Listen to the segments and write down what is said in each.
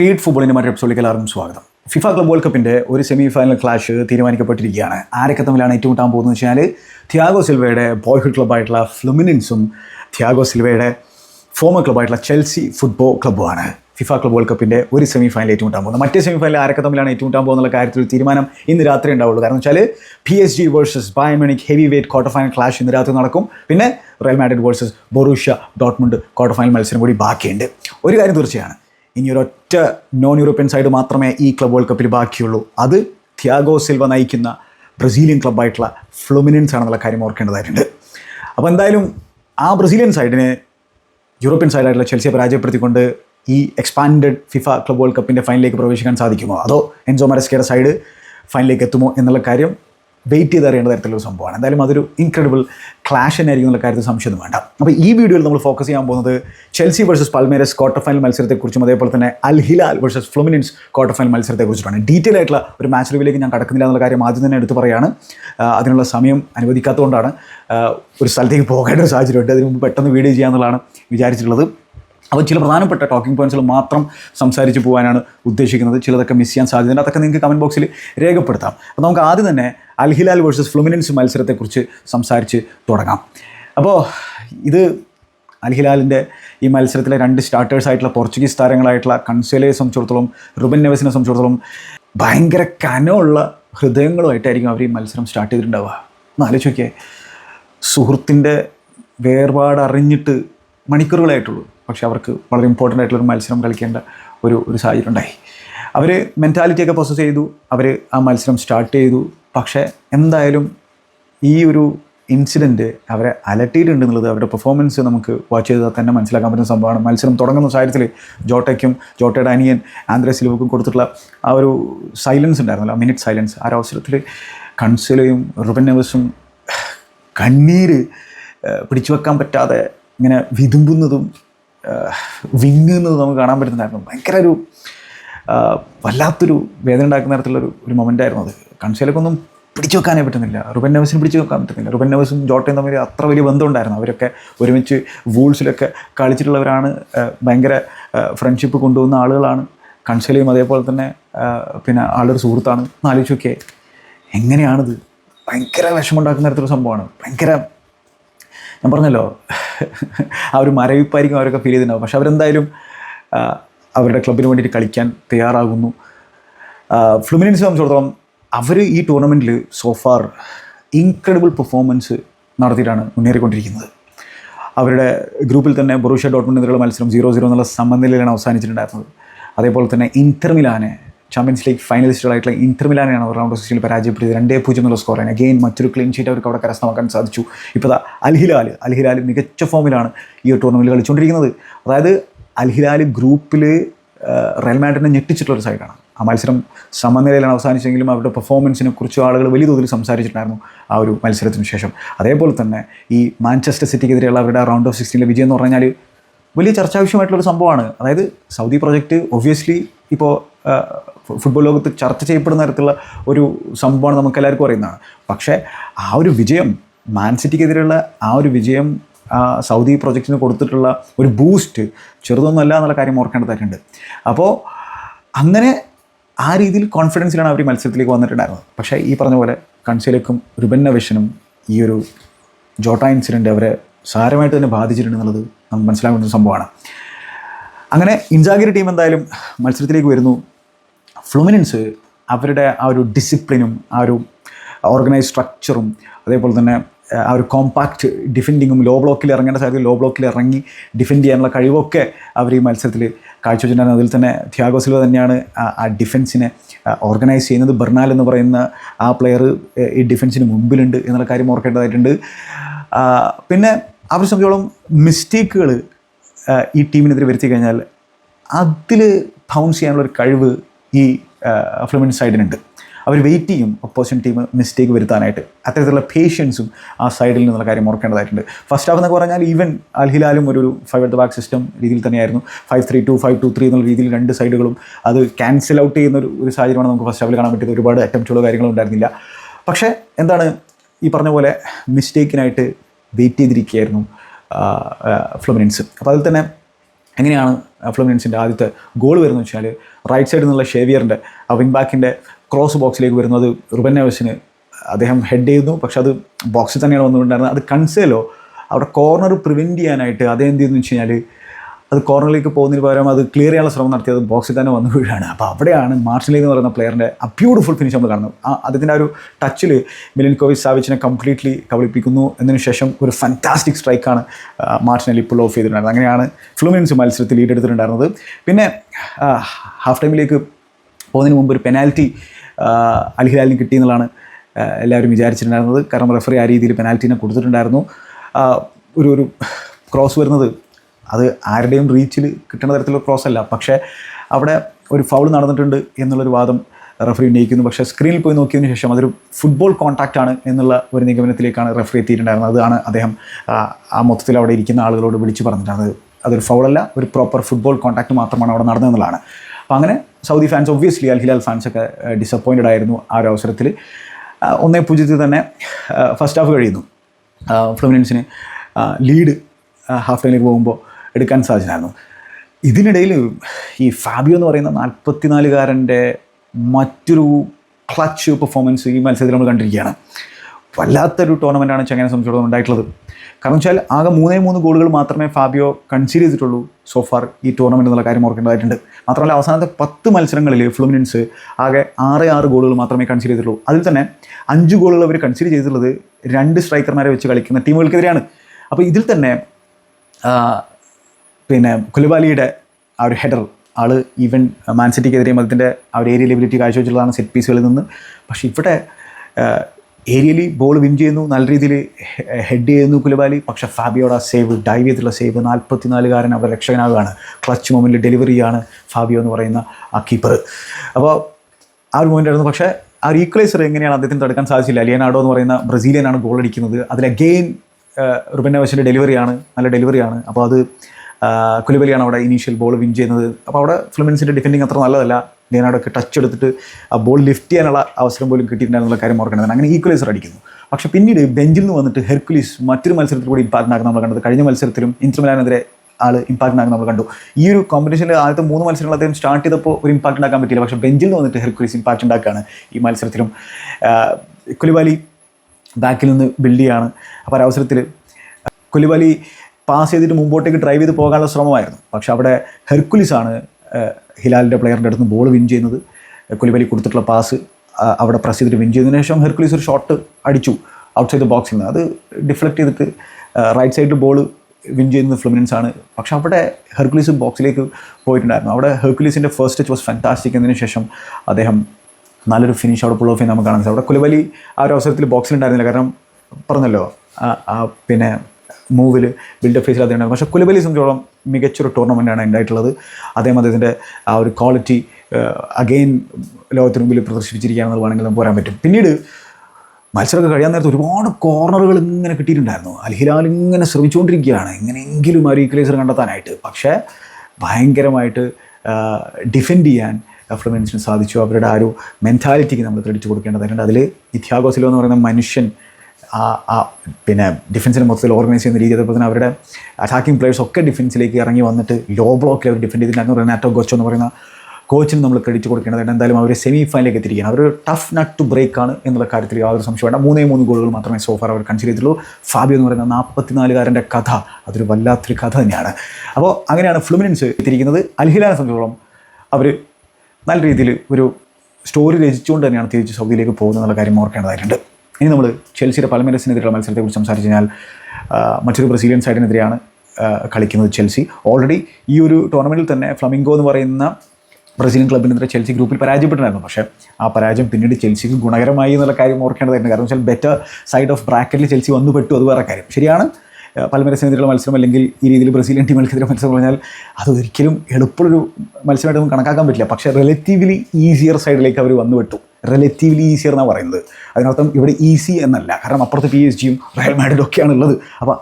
Feed ഫുട്ബോളിന്റെ മറ്റൊരു എപ്പിസോഡിലേക്ക് എല്ലാവർക്കും സ്വാഗതം. ഫിഫ ക്ലബ് വേൾഡ് കപ്പിന്റെ ഒരു സെമി ഫൈനൽ ക്ലാഷ് തീരുമാനിക്കപ്പെട്ടിരിക്കുകയാണ്. ആരൊക്കെ തമ്മിലാണ് ഏറ്റുമുട്ടാൻ പോകുന്നത് വെച്ചാൽ ത്യാഗോ സിൽവയുടെ ബോയ്ഹുഡ് ക്ലബ്ബായിട്ടുള്ള ഫ്ലുമിനിൻസും ത്യാഗോ സിൽവയുടെ ഫോമർ ക്ലബ്ബായിട്ടുള്ള ചെൽസി ഫുട്ബോൾ ക്ലബ്ബുമാണ് ഫിഫ ക്ലബ് വേൾഡ് കപ്പിന്റെ ഒരു സെമി ഫൈനൽ ഏറ്റുമുട്ടാൻ പോകുന്നത്. മറ്റേ സെമി ഫൈനൽ ആരൊക്കെ തമ്മിലാണ് ഏറ്റുമുട്ടാൻ പോകുന്നുള്ള കാര്യത്തിൽ തീരുമാനം ഇന്ന് രാത്രി ഉണ്ടാവുള്ളൂ. കാരണം വെച്ചാൽ P S G versus Bayern Munich heavy weight quarter final clash ഇന്ന് രാത്രി നടക്കും. പിന്നെ Real Madrid versus Borussia Dortmund quarter final മത്സരം കൂടി ബാക്കിയുണ്ട്. ഒരു കാര്യം തീർച്ചയാണ്. ഇനി ഒരൊറ്റ നോൺ യൂറോപ്യൻ സൈഡ് മാത്രമേ ഈ ക്ലബ് വേൾഡ് കപ്പിൽ ബാക്കിയുള്ളൂ. അത് ത്യാഗോ സിൽവ നയിക്കുന്ന ബ്രസീലിയൻ ക്ലബ്ബായിട്ടുള്ള ഫ്ലുമിനൻസ് ആണെന്നുള്ള കാര്യം ഓർക്കേണ്ടതായിട്ടുണ്ട്. അപ്പോൾ എന്തായാലും ആ ബ്രസീലിയൻ സൈഡിനെ യൂറോപ്യൻ സൈഡായിട്ടുള്ള ചെൽസിയെ പരാജയപ്പെടുത്തിക്കൊണ്ട് ഈ എക്സ്പാൻഡ് ഫിഫ ക്ലബ് വേൾഡ് കപ്പിന്റെ ഫൈനലിലേക്ക് പ്രവേശിക്കാൻ സാധിക്കുമോ? അതോ എൻസോ മരസ്കയുടെ സൈഡ് ഫൈനലിലേക്ക് എത്തുമോ എന്നുള്ള കാര്യം വെയിറ്റ് ചെയ്ത് അറിയേണ്ട തരത്തിലുള്ള സംഭവമാണ്. എന്തായാലും അതൊരു ഇൻക്രെഡിബിൾ ക്ലാഷ് തന്നെയായിരിക്കും എന്നുള്ള കാര്യത്തിൽ സംശയമൊന്നും വേണ്ട. അപ്പോൾ ഈ വീഡിയോയിൽ നമ്മൾ ഫോക്കസ് ചെയ്യാൻ പോകുന്നത് Chelsea versus Palmeiras quarter final മത്സരത്തെക്കുറിച്ചും അതേപോലെ തന്നെ Al Hilal versus Fluminense quarter final മത്സരത്തെക്കുറിച്ചിട്ടാണ് detail ആയിട്ടുള്ള ഒരു മാച്ച് റിവിലേക്ക് ഞാൻ കടക്കുന്നില്ല എന്നുള്ള കാര്യം ആദ്യം തന്നെ എടുത്തു പറയുകയാണ് അതിനുള്ള സമയം അനുവദിക്കാത്തതുകൊണ്ടാണ് ഒരു സ്ഥലത്തേക്ക് പോകേണ്ട ഒരു സാഹചര്യമുണ്ട്. അതിന് മുമ്പ് പെട്ടെന്ന് വീഡിയോ ചെയ്യാമെന്നുള്ളതാണ് വിചാരിച്ചിട്ടുള്ളത്. അപ്പോൾ ചില പ്രധാനപ്പെട്ട ടോക്കിംഗ് പോയിന്റ്സുകൾ മാത്രം സംസാരിച്ച് പോകാനാണ് ഉദ്ദേശിക്കുന്നത്. ചിലതൊക്കെ മിസ് ചെയ്യാൻ സാധ്യതയുണ്ട്. അതൊക്കെ നിങ്ങൾക്ക് കമന്റ് ബോക്സിൽ രേഖപ്പെടുത്താം. അപ്പോൾ നമുക്ക് ആദ്യം തന്നെ അൽഹിലാൽ വേഴ്സസ് ഫ്ലുമിനൻസ് മത്സരത്തെക്കുറിച്ച് സംസാരിച്ച് തുടങ്ങാം. അപ്പോൾ ഇത് അൽഹിലാലിന്റെ ഈ മത്സരത്തിലെ രണ്ട് സ്റ്റാർട്ടേഴ്സ് ആയിട്ടുള്ള പോർച്ചുഗീസ് താരങ്ങളായിട്ടുള്ള കൺസേലയെ സംബന്ധിച്ചിടത്തോളം റുബൻ നെവസിനെ സംബന്ധിച്ചിടത്തോളം ഭയങ്കര കനമുള്ള ഹൃദയങ്ങളുമായിട്ടായിരിക്കും അവർ ഈ മത്സരം സ്റ്റാർട്ട് ചെയ്തിട്ടുണ്ടാവുക. ഒന്ന് നോക്കിയേ. സുഹൃത്തിന്റെ വേർപാട് അറിഞ്ഞിട്ട് മണിക്കൂറുകളായിട്ടുള്ളൂ പക്ഷെ അവർക്ക് വളരെ ഇമ്പോർട്ടന്റ് ആയിട്ടുള്ള ഒരു മത്സരം കളിക്കേണ്ട ഒരു ഒരു സാഹചര്യം ഉണ്ടായി. അവർ മെന്റാലിറ്റിയൊക്കെ പ്രോസസ്സ് ചെയ്തു. അവർ ആ മത്സരം സ്റ്റാർട്ട് ചെയ്തു. പക്ഷേ എന്തായാലും ഈ ഒരു ഇൻസിഡന്റ് അവരെ അലട്ടിയിട്ടുണ്ട് എന്നുള്ളത് അവരുടെ പെർഫോമൻസ് നമുക്ക് വാച്ച് ചെയ്താൽ തന്നെ മനസ്സിലാക്കാൻ പറ്റുന്ന സംഭവമാണ്. മത്സരം തുടങ്ങുന്ന സാഹചര്യത്തിൽ ജോട്ടയ്ക്കും ജോട്ടയുടെ അനിയൻ ആന്ധ്ര സിലുവക്കും കൊടുത്തിട്ടുള്ള ആ ഒരു സൈലൻസ് ഉണ്ടായിരുന്നല്ലോ ആ മിനിറ്റ് സൈലൻസ് ആ ഒരു അവസരത്തിൽ കൺസിലയും റുബൻ നെവസും കണ്ണീര് പിടിച്ചു വെക്കാൻ പറ്റാതെ ഇങ്ങനെ വിതുമ്പുന്നതും വിങ്ങുന്നതും നമുക്ക് കാണാൻ പറ്റുന്നതായിരുന്നു. ഭയങ്കര ഒരു വല്ലാത്തൊരു വേദന ഉണ്ടാക്കുന്ന തരത്തിലുള്ള ഒരു മൊമെന്റ് ആയിരുന്നു അത്. കൺസേലൊക്കൊന്നും പിടിച്ചു വെക്കാനേ പറ്റുന്നില്ല. റുബൻ നവസിന് പിടിച്ചു വെക്കാൻ പറ്റുന്നില്ല. റുബൻ നവസും ജോട്ടയും തമ്മിൽ അത്ര വലിയ ബന്ധമുണ്ടായിരുന്നു. അവരൊക്കെ ഒരുമിച്ച് വൂൾസിലൊക്കെ കളിച്ചിട്ടുള്ളവരാണ്. ഭയങ്കര ഫ്രണ്ട്ഷിപ്പ് കൊണ്ടുവന്ന ആളുകളാണ്. കൺസേലയും അതേപോലെ തന്നെ പിന്നെ ആളൊരു സുഹൃത്താണ്. നോക്കിയേ എങ്ങനെയാണിത്? ഭയങ്കര വിഷമമുണ്ടാക്കുന്ന തരത്തിലുള്ള സംഭവമാണ്. ഭയങ്കര ഞാൻ പറഞ്ഞല്ലോ ആ ഒരു മരവിപ്പായിരിക്കും അവരൊക്കെ ഫീൽ ചെയ്തിട്ടുണ്ടാവും പക്ഷെ അവരെന്തായാലും അവരുടെ ക്ലബിന് വേണ്ടിയിട്ട് കളിക്കാൻ തയ്യാറാകുന്നു. ഫ്ലുമിനൻസ് സംബന്ധിച്ചിടത്തോളം അവർ ഈ ടൂർണമെന്റിൽ സോഫാർ ഇൻക്രെഡിബിൾ പെർഫോമൻസ് നടത്തിയിട്ടാണ് മുന്നേറിക്കൊണ്ടിരിക്കുന്നത്. അവരുടെ ഗ്രൂപ്പിൽ തന്നെ ബൊറൂഷ്യ ഡോട്ട്മുണ്ടെതിരെയുള്ള മത്സരം സീറോ സീറോ എന്നുള്ള സമനിലയിലാണ് അവസാനിച്ചിട്ടുണ്ടായിരുന്നത്. അതേപോലെ തന്നെ ഇന്റർ മിലാനെ ചാമ്പ്യൻസ് ലീഗ് ഫൈനലിസ്റ്റുകളായിട്ടുള്ള ഇന്റർ മിലാനെയാണ് അവർ റൗണ്ട് ഓഫ് സിക്സ്റ്റിൽ പരാജയപ്പെടുത്തിയത്. രണ്ടേ പൂജ്യം എന്നുള്ള സ്കോറാണ് അഗെയിൻ മറ്റൊരു ക്ലീൻ ഷീറ്റ് അവർക്ക് അവിടെ കരസ്ഥമാക്കാൻ സാധിച്ചു. ഇപ്പോൾ അൽഹിലാൽ അൽഹിലാൽ മികച്ച ഫോമിലാണ് ഈ ടൂർണമെന്റ് കളിച്ചുകൊണ്ടിരിക്കുന്നത് അതായത് അൽഹിലാൽ ഗ്രൂപ്പിൽ റയൽ മാഡ്രിഡിനെ ഞെട്ടിച്ചിട്ടുള്ള ഒരു സൈഡാണ് ആ മത്സരം സമനിലയിലാണ് അവസാനിച്ചെങ്കിലും അവരുടെ പെർഫോമൻസിനെ കുറിച്ച് ആളുകൾ വലിയ തോതിൽ സംസാരിച്ചിട്ടുണ്ടായിരുന്നു ആ ഒരു മത്സരത്തിന് ശേഷം. അതേപോലെ തന്നെ ഈ മാഞ്ചസ്റ്റർ സിറ്റിക്കെതിരെയുള്ള അവരുടെ റൗണ്ട് ഓഫ് സിക്സ്റ്റീനിലെ വിജയം എന്ന് പറഞ്ഞാൽ വലിയ ചർച്ചാവിഷയമായിട്ടുള്ളൊരു സംഭവമാണ്. അതായത് സൗദി പ്രൊജക്റ്റ് ഒബ്വിയസ്ലി ഇപ്പോൾ ഫുട്ബോൾ ലോകത്ത് ചർച്ച ചെയ്യപ്പെടുന്ന തരത്തിലുള്ള ഒരു സംഭവമാണ് നമുക്ക് എല്ലാവർക്കും അറിയുന്നതാണ്. പക്ഷേ ആ ഒരു വിജയം മാൻ സിറ്റിക്കെതിരെയുള്ള ആ ഒരു വിജയം സൗദി പ്രൊജക്റ്റിന് കൊടുത്തിട്ടുള്ള ഒരു ബൂസ്റ്റ് ചെറുതൊന്നുമല്ല എന്നുള്ള കാര്യം ഓർക്കേണ്ടതായിട്ടുണ്ട്. അപ്പോൾ അങ്ങനെ ആ രീതിയിൽ കോൺഫിഡൻസിലാണ് അവർ മത്സരത്തിലേക്ക് വന്നിട്ടുണ്ടായിരുന്നത്. പക്ഷേ ഈ പറഞ്ഞ പോലെ കൺസിലേക്കും റുബൻ ഈ ഒരു ജോട്ട ഇൻസിഡന്റ് അവരെ സാരമായിട്ട് തന്നെ ബാധിച്ചിട്ടുണ്ടെന്നുള്ളത് നമുക്ക് മനസ്സിലാകുന്ന പറ്റുന്ന സംഭവമാണ്. അങ്ങനെ ഇൻജാഗിരി ടീം എന്തായാലും മത്സരത്തിലേക്ക് വരുന്നു. ഫ്ലുമിനൻസ് അവരുടെ ആ ഒരു ഡിസിപ്ലിനും ആ ഒരു ഓർഗനൈസ് സ്ട്രക്ചറും അതേപോലെ തന്നെ ആ, ഒരു കോമ്പാക്റ്റ് ഡിഫെൻഡിങ്ങും ലോ ബ്ലോക്കിൽ ഇറങ്ങേണ്ട സാധ്യത ലോ ബ്ലോക്കിൽ ഇറങ്ങി ഡിഫെൻഡ് ചെയ്യാനുള്ള കഴിവൊക്കെ അവർ ഈ മത്സരത്തിൽ കാഴ്ചവെച്ചിട്ടുണ്ടായിരുന്നു അതിൽ തന്നെ ത്യാഗോ സിൽവ തന്നെയാണ് ആ- ഡിഫൻസിനെ ഓർഗനൈസ് ചെയ്യുന്നത്. ബെർണാൽ എന്ന് പറയുന്ന ആ പ്ലെയർ ഈ ഡിഫെൻസിന് മുമ്പിലുണ്ട് എന്നുള്ള കാര്യം ഓർക്കേണ്ടതായിട്ടുണ്ട്. പിന്നെ അവരെ സംബന്ധിച്ചോളം മിസ്റ്റേക്കുകൾ ഈ ടീമിനെതിരെ വരുത്തി കഴിഞ്ഞാൽ അതിൽ ബൗൺസ് ചെയ്യാനുള്ള ഒരു കഴിവ് ഈ ഫ്ലുമിൻ സൈഡിനുണ്ട് അവർ വെയിറ്റ് ചെയ്യും ഒപ്പോസിഷൻ ടീം മിസ്റ്റേക്ക് വരുത്താനായിട്ട്. അത്തരത്തിലുള്ള പേഷ്യൻസും ആ സൈഡിൽ നിന്നുള്ള കാര്യം ഓർക്കേണ്ടതായിട്ടുണ്ട്. ഫസ്റ്റ് ഹാഫ് എന്നൊക്കെ പറഞ്ഞാൽ ഈവൻ അൽഹിലാലും ഒരു five at the back system രീതിയിൽ തന്നെയായിരുന്നു. Five three two five two three എന്നുള്ള രീതിയിൽ രണ്ട് സൈഡുകളും അത് ക്യാൻസൽ ഔട്ട് ചെയ്യുന്ന ഒരു ഒരു സാഹചര്യമാണ് നമുക്ക് ഫസ്റ്റ് ഹാഫിൽ കാണാൻ പറ്റിയത്. ഒരുപാട് അറ്റംപ്റ്റുകളോ കാര്യങ്ങളോ ഉണ്ടായിരുന്നില്ല. പക്ഷേ എന്താണ് ഈ പറഞ്ഞ പോലെ മിസ്റ്റേക്കിനായിട്ട് വെയിറ്റ് ചെയ്തിരിക്കുകയായിരുന്നു ഫ്ലുമിനൻസ്. അപ്പോൾ അതിൽ തന്നെ എങ്ങനെയാണ് ഫ്ലോമിനൻസിന്റെ ആദ്യത്തെ ഗോൾ വരുന്നത് വെച്ചാൽ റൈറ്റ് സൈഡിൽ നിന്നുള്ള ഷേവിയറിന്റെ ആ വിങ് ബാക്കിന്റെ ക്രോസ് ബോക്സിലേക്ക് വരുന്നത് റുബൻ നെവസിന് അദ്ദേഹം ഹെഡ് ചെയ്യുന്നു. പക്ഷെ അത് ബോക്സിൽ തന്നെയാണ് വന്നുകൊണ്ടിരുന്നത്. അത് കൺസേലോ അവിടെ കോർണർ പ്രിവെന്റ് ചെയ്യാനായിട്ട് അദ്ദേഹം എന്ത് ചെയ്യുന്നു വെച്ച് കഴിഞ്ഞാൽ അത് കോർണറിലേക്ക് പോകുന്നതിന് പകരം അത് ക്ലിയർ ചെയ്യാനുള്ള ശ്രമം നടത്തിയത് ബോക്സിൽ തന്നെ വന്നു വീഴാണ്. അപ്പോൾ അവിടെയാണ് മാർഷലി എന്ന് പറയുന്ന പ്ലെയറിന്റെ ആ ബ്യൂട്ടിഫുൾ ഫിനിഷ് നമ്മൾ കാണുന്നത്. ആ അദ്ദേഹത്തിന്റെ ആ ഒരു ടച്ചിൽ മിലിൻകോവിച്ച് സാവിച്ചിനെ കംപ്ലീറ്റ്ലി കബളിപ്പിക്കുന്നു. എന്നതിന് ശേഷം ഒരു ഫാന്റാസ്റ്റിക് സ്ട്രൈക്കാണ് മാർഷിനെ പുൾ ഓഫ് ചെയ്തിട്ടുണ്ടായിരുന്നത്. അങ്ങനെയാണ് ഫ്ലുമിൻസ് മത്സരത്തിൽ ലീഡ് എടുത്തിട്ടുണ്ടായിരുന്നത്. പിന്നെ ഹാഫ് ടൈമിലേക്ക് പോകുന്നതിന് മുമ്പ് ഒരു പെനാൽറ്റി അൽഹിലാലിന് കിട്ടിയെന്നുള്ളതാണ് എല്ലാവരും വിചാരിച്ചിട്ടുണ്ടായിരുന്നത്. കാരണം റെഫറി ആ രീതിയിൽ പെനാൽറ്റീനെ കൊടുത്തിട്ടുണ്ടായിരുന്നു. ഒരു ഒരു ക്രോസ് വരുന്നത് അത് ആരുടെയും റീച്ചിൽ കിട്ടുന്ന തരത്തിലുള്ള ക്രോസ് അല്ല. പക്ഷേ അവിടെ ഒരു ഫൗൾ നടന്നിട്ടുണ്ട് എന്നുള്ളൊരു വാദം റെഫറി ഉന്നയിക്കുന്നു. പക്ഷേ സ്ക്രീനിൽ പോയി നോക്കിയതിന് ശേഷം അതൊരു ഫുട്ബോൾ കോൺടാക്റ്റ് ആണ് എന്നുള്ള ഒരു നിഗമനത്തിലേക്കാണ് റെഫറി എത്തിയിട്ടുണ്ടായിരുന്നത്. അതാണ് അദ്ദേഹം ആ, മൊത്തത്തിൽ അവിടെ ഇരിക്കുന്ന ആളുകളോട് വിളിച്ചു പറഞ്ഞിട്ടുണ്ടായിരുന്നത് അതൊരു ഫൗളല്ല ഒരു പ്രോപ്പർ ഫുട്ബോൾ കോൺടാക്റ്റ് മാത്രമാണ് അവിടെ നടന്നതെന്നുള്ളതാണ് അപ്പോൾ അങ്ങനെ Saudi fans obviously Al Hilal ഫാൻസൊക്കെ disappointed ആയിരുന്നു ആ ഒരു അവസരത്തിൽ. ഒന്നേ പൂജ്യത്തിൽ തന്നെ ഫസ്റ്റ് ഹാഫ് കഴിയുന്നു. ഫ്ലുമിനൻസിന് ലീഡ് ഹാഫ് ടൈമിലേക്ക് പോകുമ്പോൾ എടുക്കാൻ സാധിച്ചിട്ടുണ്ടായിരുന്നു ഇതിനിടയിൽ ഈ ഫാബിയോ എന്ന് പറയുന്ന നാൽപ്പത്തിനാലുകാരന്റെ മറ്റൊരു ക്ലച്ച് പെർഫോമൻസ് ഈ മത്സരത്തിൽ നമ്മൾ കണ്ടിരിക്കുകയാണ്. വല്ലാത്തൊരു ടൂർണമെന്റാണ് ചെങ്ങനെ സംബന്ധിച്ചിടത്തോളം ഉണ്ടായിട്ടുള്ളത്. കാരണം വെച്ചാൽ ആകെ മൂന്നേ മൂന്ന് ഗോളുകൾ മാത്രമേ ഫാബിയോ കൺസീഡ് ചെയ്തിട്ടുള്ളൂ സോ ഫാർ ഈ ടൂർണമെന്റ് എന്നുള്ള കാര്യം ഓർക്കേണ്ടതായിട്ടുണ്ട്. മാത്രമല്ല അവസാനത്തെ പത്ത് മത്സരങ്ങളിൽ ഫ്ലുമിനൻസ് ആകെ ആറ് ആറ് ഗോളുകൾ മാത്രമേ കൺസീഡ് ചെയ്തിട്ടുള്ളൂ. അതിൽ തന്നെ അഞ്ച് ഗോളുകൾ അവർ കൺസീഡ് ചെയ്തിട്ടുള്ളത് രണ്ട് സ്ട്രൈക്കർമാരെ വെച്ച് കളിക്കുന്ന ടീമുകൾക്കെതിരെയാണ് അപ്പോൾ ഇതിൽ തന്നെ പിന്നെ കുലുബാലിയുടെ ആ ഒരു ഹെഡർ ആൾ ഈവൻ മാൻസിറ്റിക്കെതിരെ അതിന്റെ ആ ഒരു ഏരിയൽ എബിലിറ്റി സെറ്റ് പീസുകളിൽ നിന്ന്. പക്ഷേ ഇവിടെ ഏരിയലി ബോൾ വിൻ ചെയ്യുന്നു നല്ല രീതിയിൽ ഹെഡ് ചെയ്യുന്നു കുലുബാലി. പക്ഷെ ഫാബിയോടെ സേവ് ഡൈവ് ചെയ്തിട്ടുള്ള സേവ് നാൽപ്പത്തിനാലുകാരൻ അവരുടെ രക്ഷകനാവുകയാണ്. ക്ലച്ച് മൊമെന്റിൽ ഡെലിവറിയാണ് ഫാബിയോ എന്ന് പറയുന്ന ആ കീപ്പർ അപ്പോൾ ആ ഒരു മൊമെന്റ് ആയിരുന്നു. പക്ഷേ ആ ഒരു ഈക്വലൈസർ എങ്ങനെയാണ് അദ്ദേഹത്തിന് തടുക്കാൻ സാധിച്ചില്ല? അലിയനാഡോ എന്ന് പറയുന്ന ബ്രസീലിയനാണ് ഗോൾ അടിക്കുന്നത്. അതിൽ അഗെയിൻ റുബൻ നവശിന്റെ ഡെലിവറിയാണ് നല്ല ഡെലിവറിയാണ് അപ്പോൾ അത് കുലിബലിയാണ് അവിടെ ഇനീഷ്യൽ ബോൾ വിൻ ചെയ്യുന്നത്. അപ്പോൾ അവിടെ ഫ്ലിമിൻസിന്റെ ഡിഫെൻഡിങ് അത്ര നല്ലതല്ല. ലിയനാഡോക്ക് ടച്ച് എടുത്തിട്ട് ആ ബോൾ ലിഫ്റ്റ് ചെയ്യാനുള്ള അവസരം പോലും കിട്ടിയിട്ടുണ്ടായിരുന്നുള്ള കാര്യം ഓർക്കേണ്ടത് അങ്ങനെ ഈക്വലൈസർ അടിക്കുന്നു. പക്ഷേ പിന്നീട് ബെഞ്ചിൽ നിന്ന് വന്നിട്ട് ഹെർക്കുലീസ് മറ്റൊരു മത്സരത്തിൽ കൂടി ഇമ്പാക്റ്റ് ആക്കുന്ന നമ്മൾ കണ്ടത്. കഴിഞ്ഞ മത്സരത്തിലും ഇൻസ്ട്രമിലാനെതിരെ ആൾ ഇമ്പാക്റ്റ് ആകുന്ന നമ്മൾ കണ്ടു. ഈ ഒരു കോമ്പറ്റീഷനിൽ ആദ്യത്തെ മൂന്ന് മത്സരങ്ങൾ അദ്ദേഹം സ്റ്റാർട്ട് ചെയ്തപ്പോൾ ഒരു ഇമ്പാക്റ്റ് ഉണ്ടാക്കാൻ പറ്റില്ല പക്ഷേ ബെഞ്ചിൽ നിന്ന് വന്നിട്ട് ഹെർക്കുലീസ് ഇമ്പാക്റ്റ് ഉണ്ടാക്കുകയാണ് ഈ മത്സരത്തിലും. കുലിബാലി ബാക്കിൽ നിന്ന് ബിൽഡ് ചെയ്യാണ്. അപ്പോൾ ഒരവസരത്തിൽ കുലിബാലി പാസ് ചെയ്തിട്ട് മുമ്പോട്ടേക്ക് ഡ്രൈവ് ചെയ്ത് പോകാനുള്ള ശ്രമമായിരുന്നു. പക്ഷേ അവിടെ ഹെർക്കുലിസ് ആണ് ഹിലാലിന്റെ പ്ലെയറിന്റെ അടുത്ത് ബോൾ വിൻ ചെയ്യുന്നത്. കുലിബലി കൊടുത്തിട്ടുള്ള പാസ് അവിടെ പ്രസ് ചെയ്തിട്ട് വിൻ ചെയ്തതിനു ശേഷം ഹെർക്കുലീസ് ഒരു ഷോട്ട് അടിച്ചു ഔട്ട് സൈഡ് ബോക്സിൽ നിന്ന് അത് ഡിഫ്ലക്ട് ചെയ്തിട്ട് റൈറ്റ് സൈഡിൽ ബോൾ വിൻ ചെയ്യുന്നത് ഫ്ലുമിനൻസ് ആണ്. പക്ഷെ അവിടെ ഹെർക്കുലീസ് ബോക്സിലേക്ക് പോയിട്ടുണ്ടായിരുന്നു. അവിടെ ഹെർക്കുലീസിന്റെ ഫസ്റ്റ് ടച്ച് വാസ് ഫാന്റാസ്റ്റിക് എന്നതിന് ശേഷം അദ്ദേഹം നല്ലൊരു ഫിനിഷ് അവിടെ പുൾ ഓഫ് ചെയ്യാൻ നമുക്ക് കാണാൻ സാധിക്കും. അവിടെ കുലബലി ആ ഒരു അവസരത്തിൽ ബോക്സിൽ ഉണ്ടായിരുന്നില്ല. കാരണം പറഞ്ഞല്ലോ പിന്നെ മൂവിൽ ബിൽഡപ്പ് ഫേസിൽ അദ്ദേഹം പക്ഷെ കുലബലി സംബന്ധിച്ചോളം മികച്ചൊരു ടൂർണമെന്റാണ് ഉണ്ടായിട്ടുള്ളത് അദ്ദേഹം അദ്ദേഹത്തിന്റെ ആ ഒരു ക്വാളിറ്റി അഗെയിൻ ലോകത്തിന് മുമ്പിൽ പ്രദർശിപ്പിച്ചിരിക്കുകയാണെന്ന് വേണമെങ്കിൽ നമുക്ക് പറയാൻ പറ്റും. പിന്നീട് മത്സരമൊക്കെ കഴിയാൻ നേരത്തെ ഒരുപാട് കോർണറുകൾ ഇങ്ങനെ കിട്ടിയിട്ടുണ്ടായിരുന്നു. അൽഹിലാൽ ഇങ്ങനെ ശ്രമിച്ചുകൊണ്ടിരിക്കുകയാണ്. എങ്ങനെയെങ്കിലും ആ ഒരു ഈക്വലൈസർ കണ്ടെത്താനായിട്ട്. പക്ഷേ ഭയങ്കരമായിട്ട് ഡിഫെൻഡ് ചെയ്യാൻ ഫ്ലമിൻസിന് സാധിച്ചു. അവരുടെ ആ ഒരു മെന്റാലിറ്റിക്ക് നമ്മൾ ക്രെഡിറ്റ് കൊടുക്കേണ്ടതായിട്ടുണ്ട്. അതിൽ ഇത്യാഗോസിലോ എന്ന് പറയുന്ന മനുഷ്യൻ ആ ആ പിന്നെ ഡിഫൻസിന് മൊത്തത്തിൽ ഓർഗനൈസ് ചെയ്യുന്ന രീതി അതുപോലെ തന്നെ അവരുടെ അറ്റാക്കിംഗ് പ്ലേയേഴ്സ് ഒക്കെ ഡിഫൻസിലേക്ക് ഇറങ്ങി വന്നിട്ട് ലോ ബ്ലോക്കിൽ അവർ ഡിഫെൻഡ് ചെയ്തിട്ടുണ്ടായിരുന്നു റെനാറ്റോ ഗോച്ചോ എന്ന് പറയുന്ന കോച്ചിന് നമ്മൾ ക്രെഡിറ്റ് കൊടുക്കേണ്ടതുണ്ട്. എന്തായാലും അവർ സെമി ഫൈനലിലേക്ക് എത്തിയിരിക്കുകയാണ് അവർ ടഫ് നട്ട് ടു ബ്രേക്ക് ആണ് എന്നുള്ള കാര്യത്തിൽ യാതൊരു സംശയം വേണ്ട. മൂന്നേ മൂന്ന് ഗോളുകൾ മാത്രമേ സോഫാർ അവർ കൺസിഡർ ചെയ്തിട്ടുള്ളൂ. ഫാബിയോ എന്ന് പറയുന്ന നാൽപ്പത്തിനാലുകാരന്റെ കഥ അതൊരു വല്ലാത്തൊരു കഥ തന്നെയാണ്. അപ്പോൾ അങ്ങനെയാണ് ഫ്ലുമിനൻസ് എത്തിയിരിക്കുന്നത്. അൽഹിലാനെ സംബന്ധിച്ചോളം അവർ നല്ല രീതിയിൽ ഒരു സ്റ്റോറി രചിച്ചുകൊണ്ട് തന്നെയാണ് തിരിച്ച് സൗദിയിലേക്ക് പോകുന്നത് എന്നുള്ള കാര്യം ഓർക്കേണ്ടതായിട്ടുണ്ട്. ഇനി നമ്മൾ ചെൽസിയുടെ പൽമേരസിനെതിരെയുള്ള മത്സരത്തെക്കുറിച്ച് സംസാരിച്ച് കഴിഞ്ഞാൽ മറ്റൊരു ബ്രസീലിയൻ സൈഡിനെതിരെയാണ് കളിക്കുന്നത് ചെൽസി. ഓൾറെഡി ഈ ഒരു ടൂർണമെന്റിൽ തന്നെ ഫ്ലമിംഗോ എന്ന് പറയുന്ന ബ്രസീലിയൻ ക്ലബിനെതിരെ ചെൽസി ഗ്രൂപ്പിൽ പരാജയപ്പെട്ടിട്ടുണ്ടായിരുന്നു. പക്ഷേ ആ പരാജയം പിന്നീട് ചെൽസിക്ക് ഗുണകരമായി എന്നുള്ള കാര്യം ഓർക്കേണ്ടതായിരുന്നു. കാരണം വെച്ചാൽ ബെറ്റർ സൈഡ് ഓഫ് ബ്രാക്കറ്റിൽ ചെൽസി വന്നു പെട്ടു. അത് വേറെ കാര്യം. ശരിയാണ് പൽമരസിനെതിരെയുള്ള മത്സരം അല്ലെങ്കിൽ ഈ രീതിയിൽ ബ്രസീലിയൻ ടീമുകൾക്കെതിരെ മത്സരം പറഞ്ഞാൽ അത് ഒരിക്കലും എളുപ്പമുള്ളൊരു മത്സരമായിട്ട് നമുക്ക് കണക്കാക്കാൻ പറ്റില്ല. പക്ഷേ റിലേറ്റീവ്ലി ഈസിയർ സൈഡിലേക്ക് അവർ വന്നു വിട്ടു റിലേറ്റീവ്ലി ഈസി എന്നാണ് പറയുന്നത്. അതിനർത്ഥം ഇവിടെ ഈസി എന്നല്ല. കാരണം അപ്പുറത്ത് പി എസ് ജിയും റയൽ മാഡ്രിഡ് ഒക്കെയാണ് ഉള്ളത് അപ്പോൾ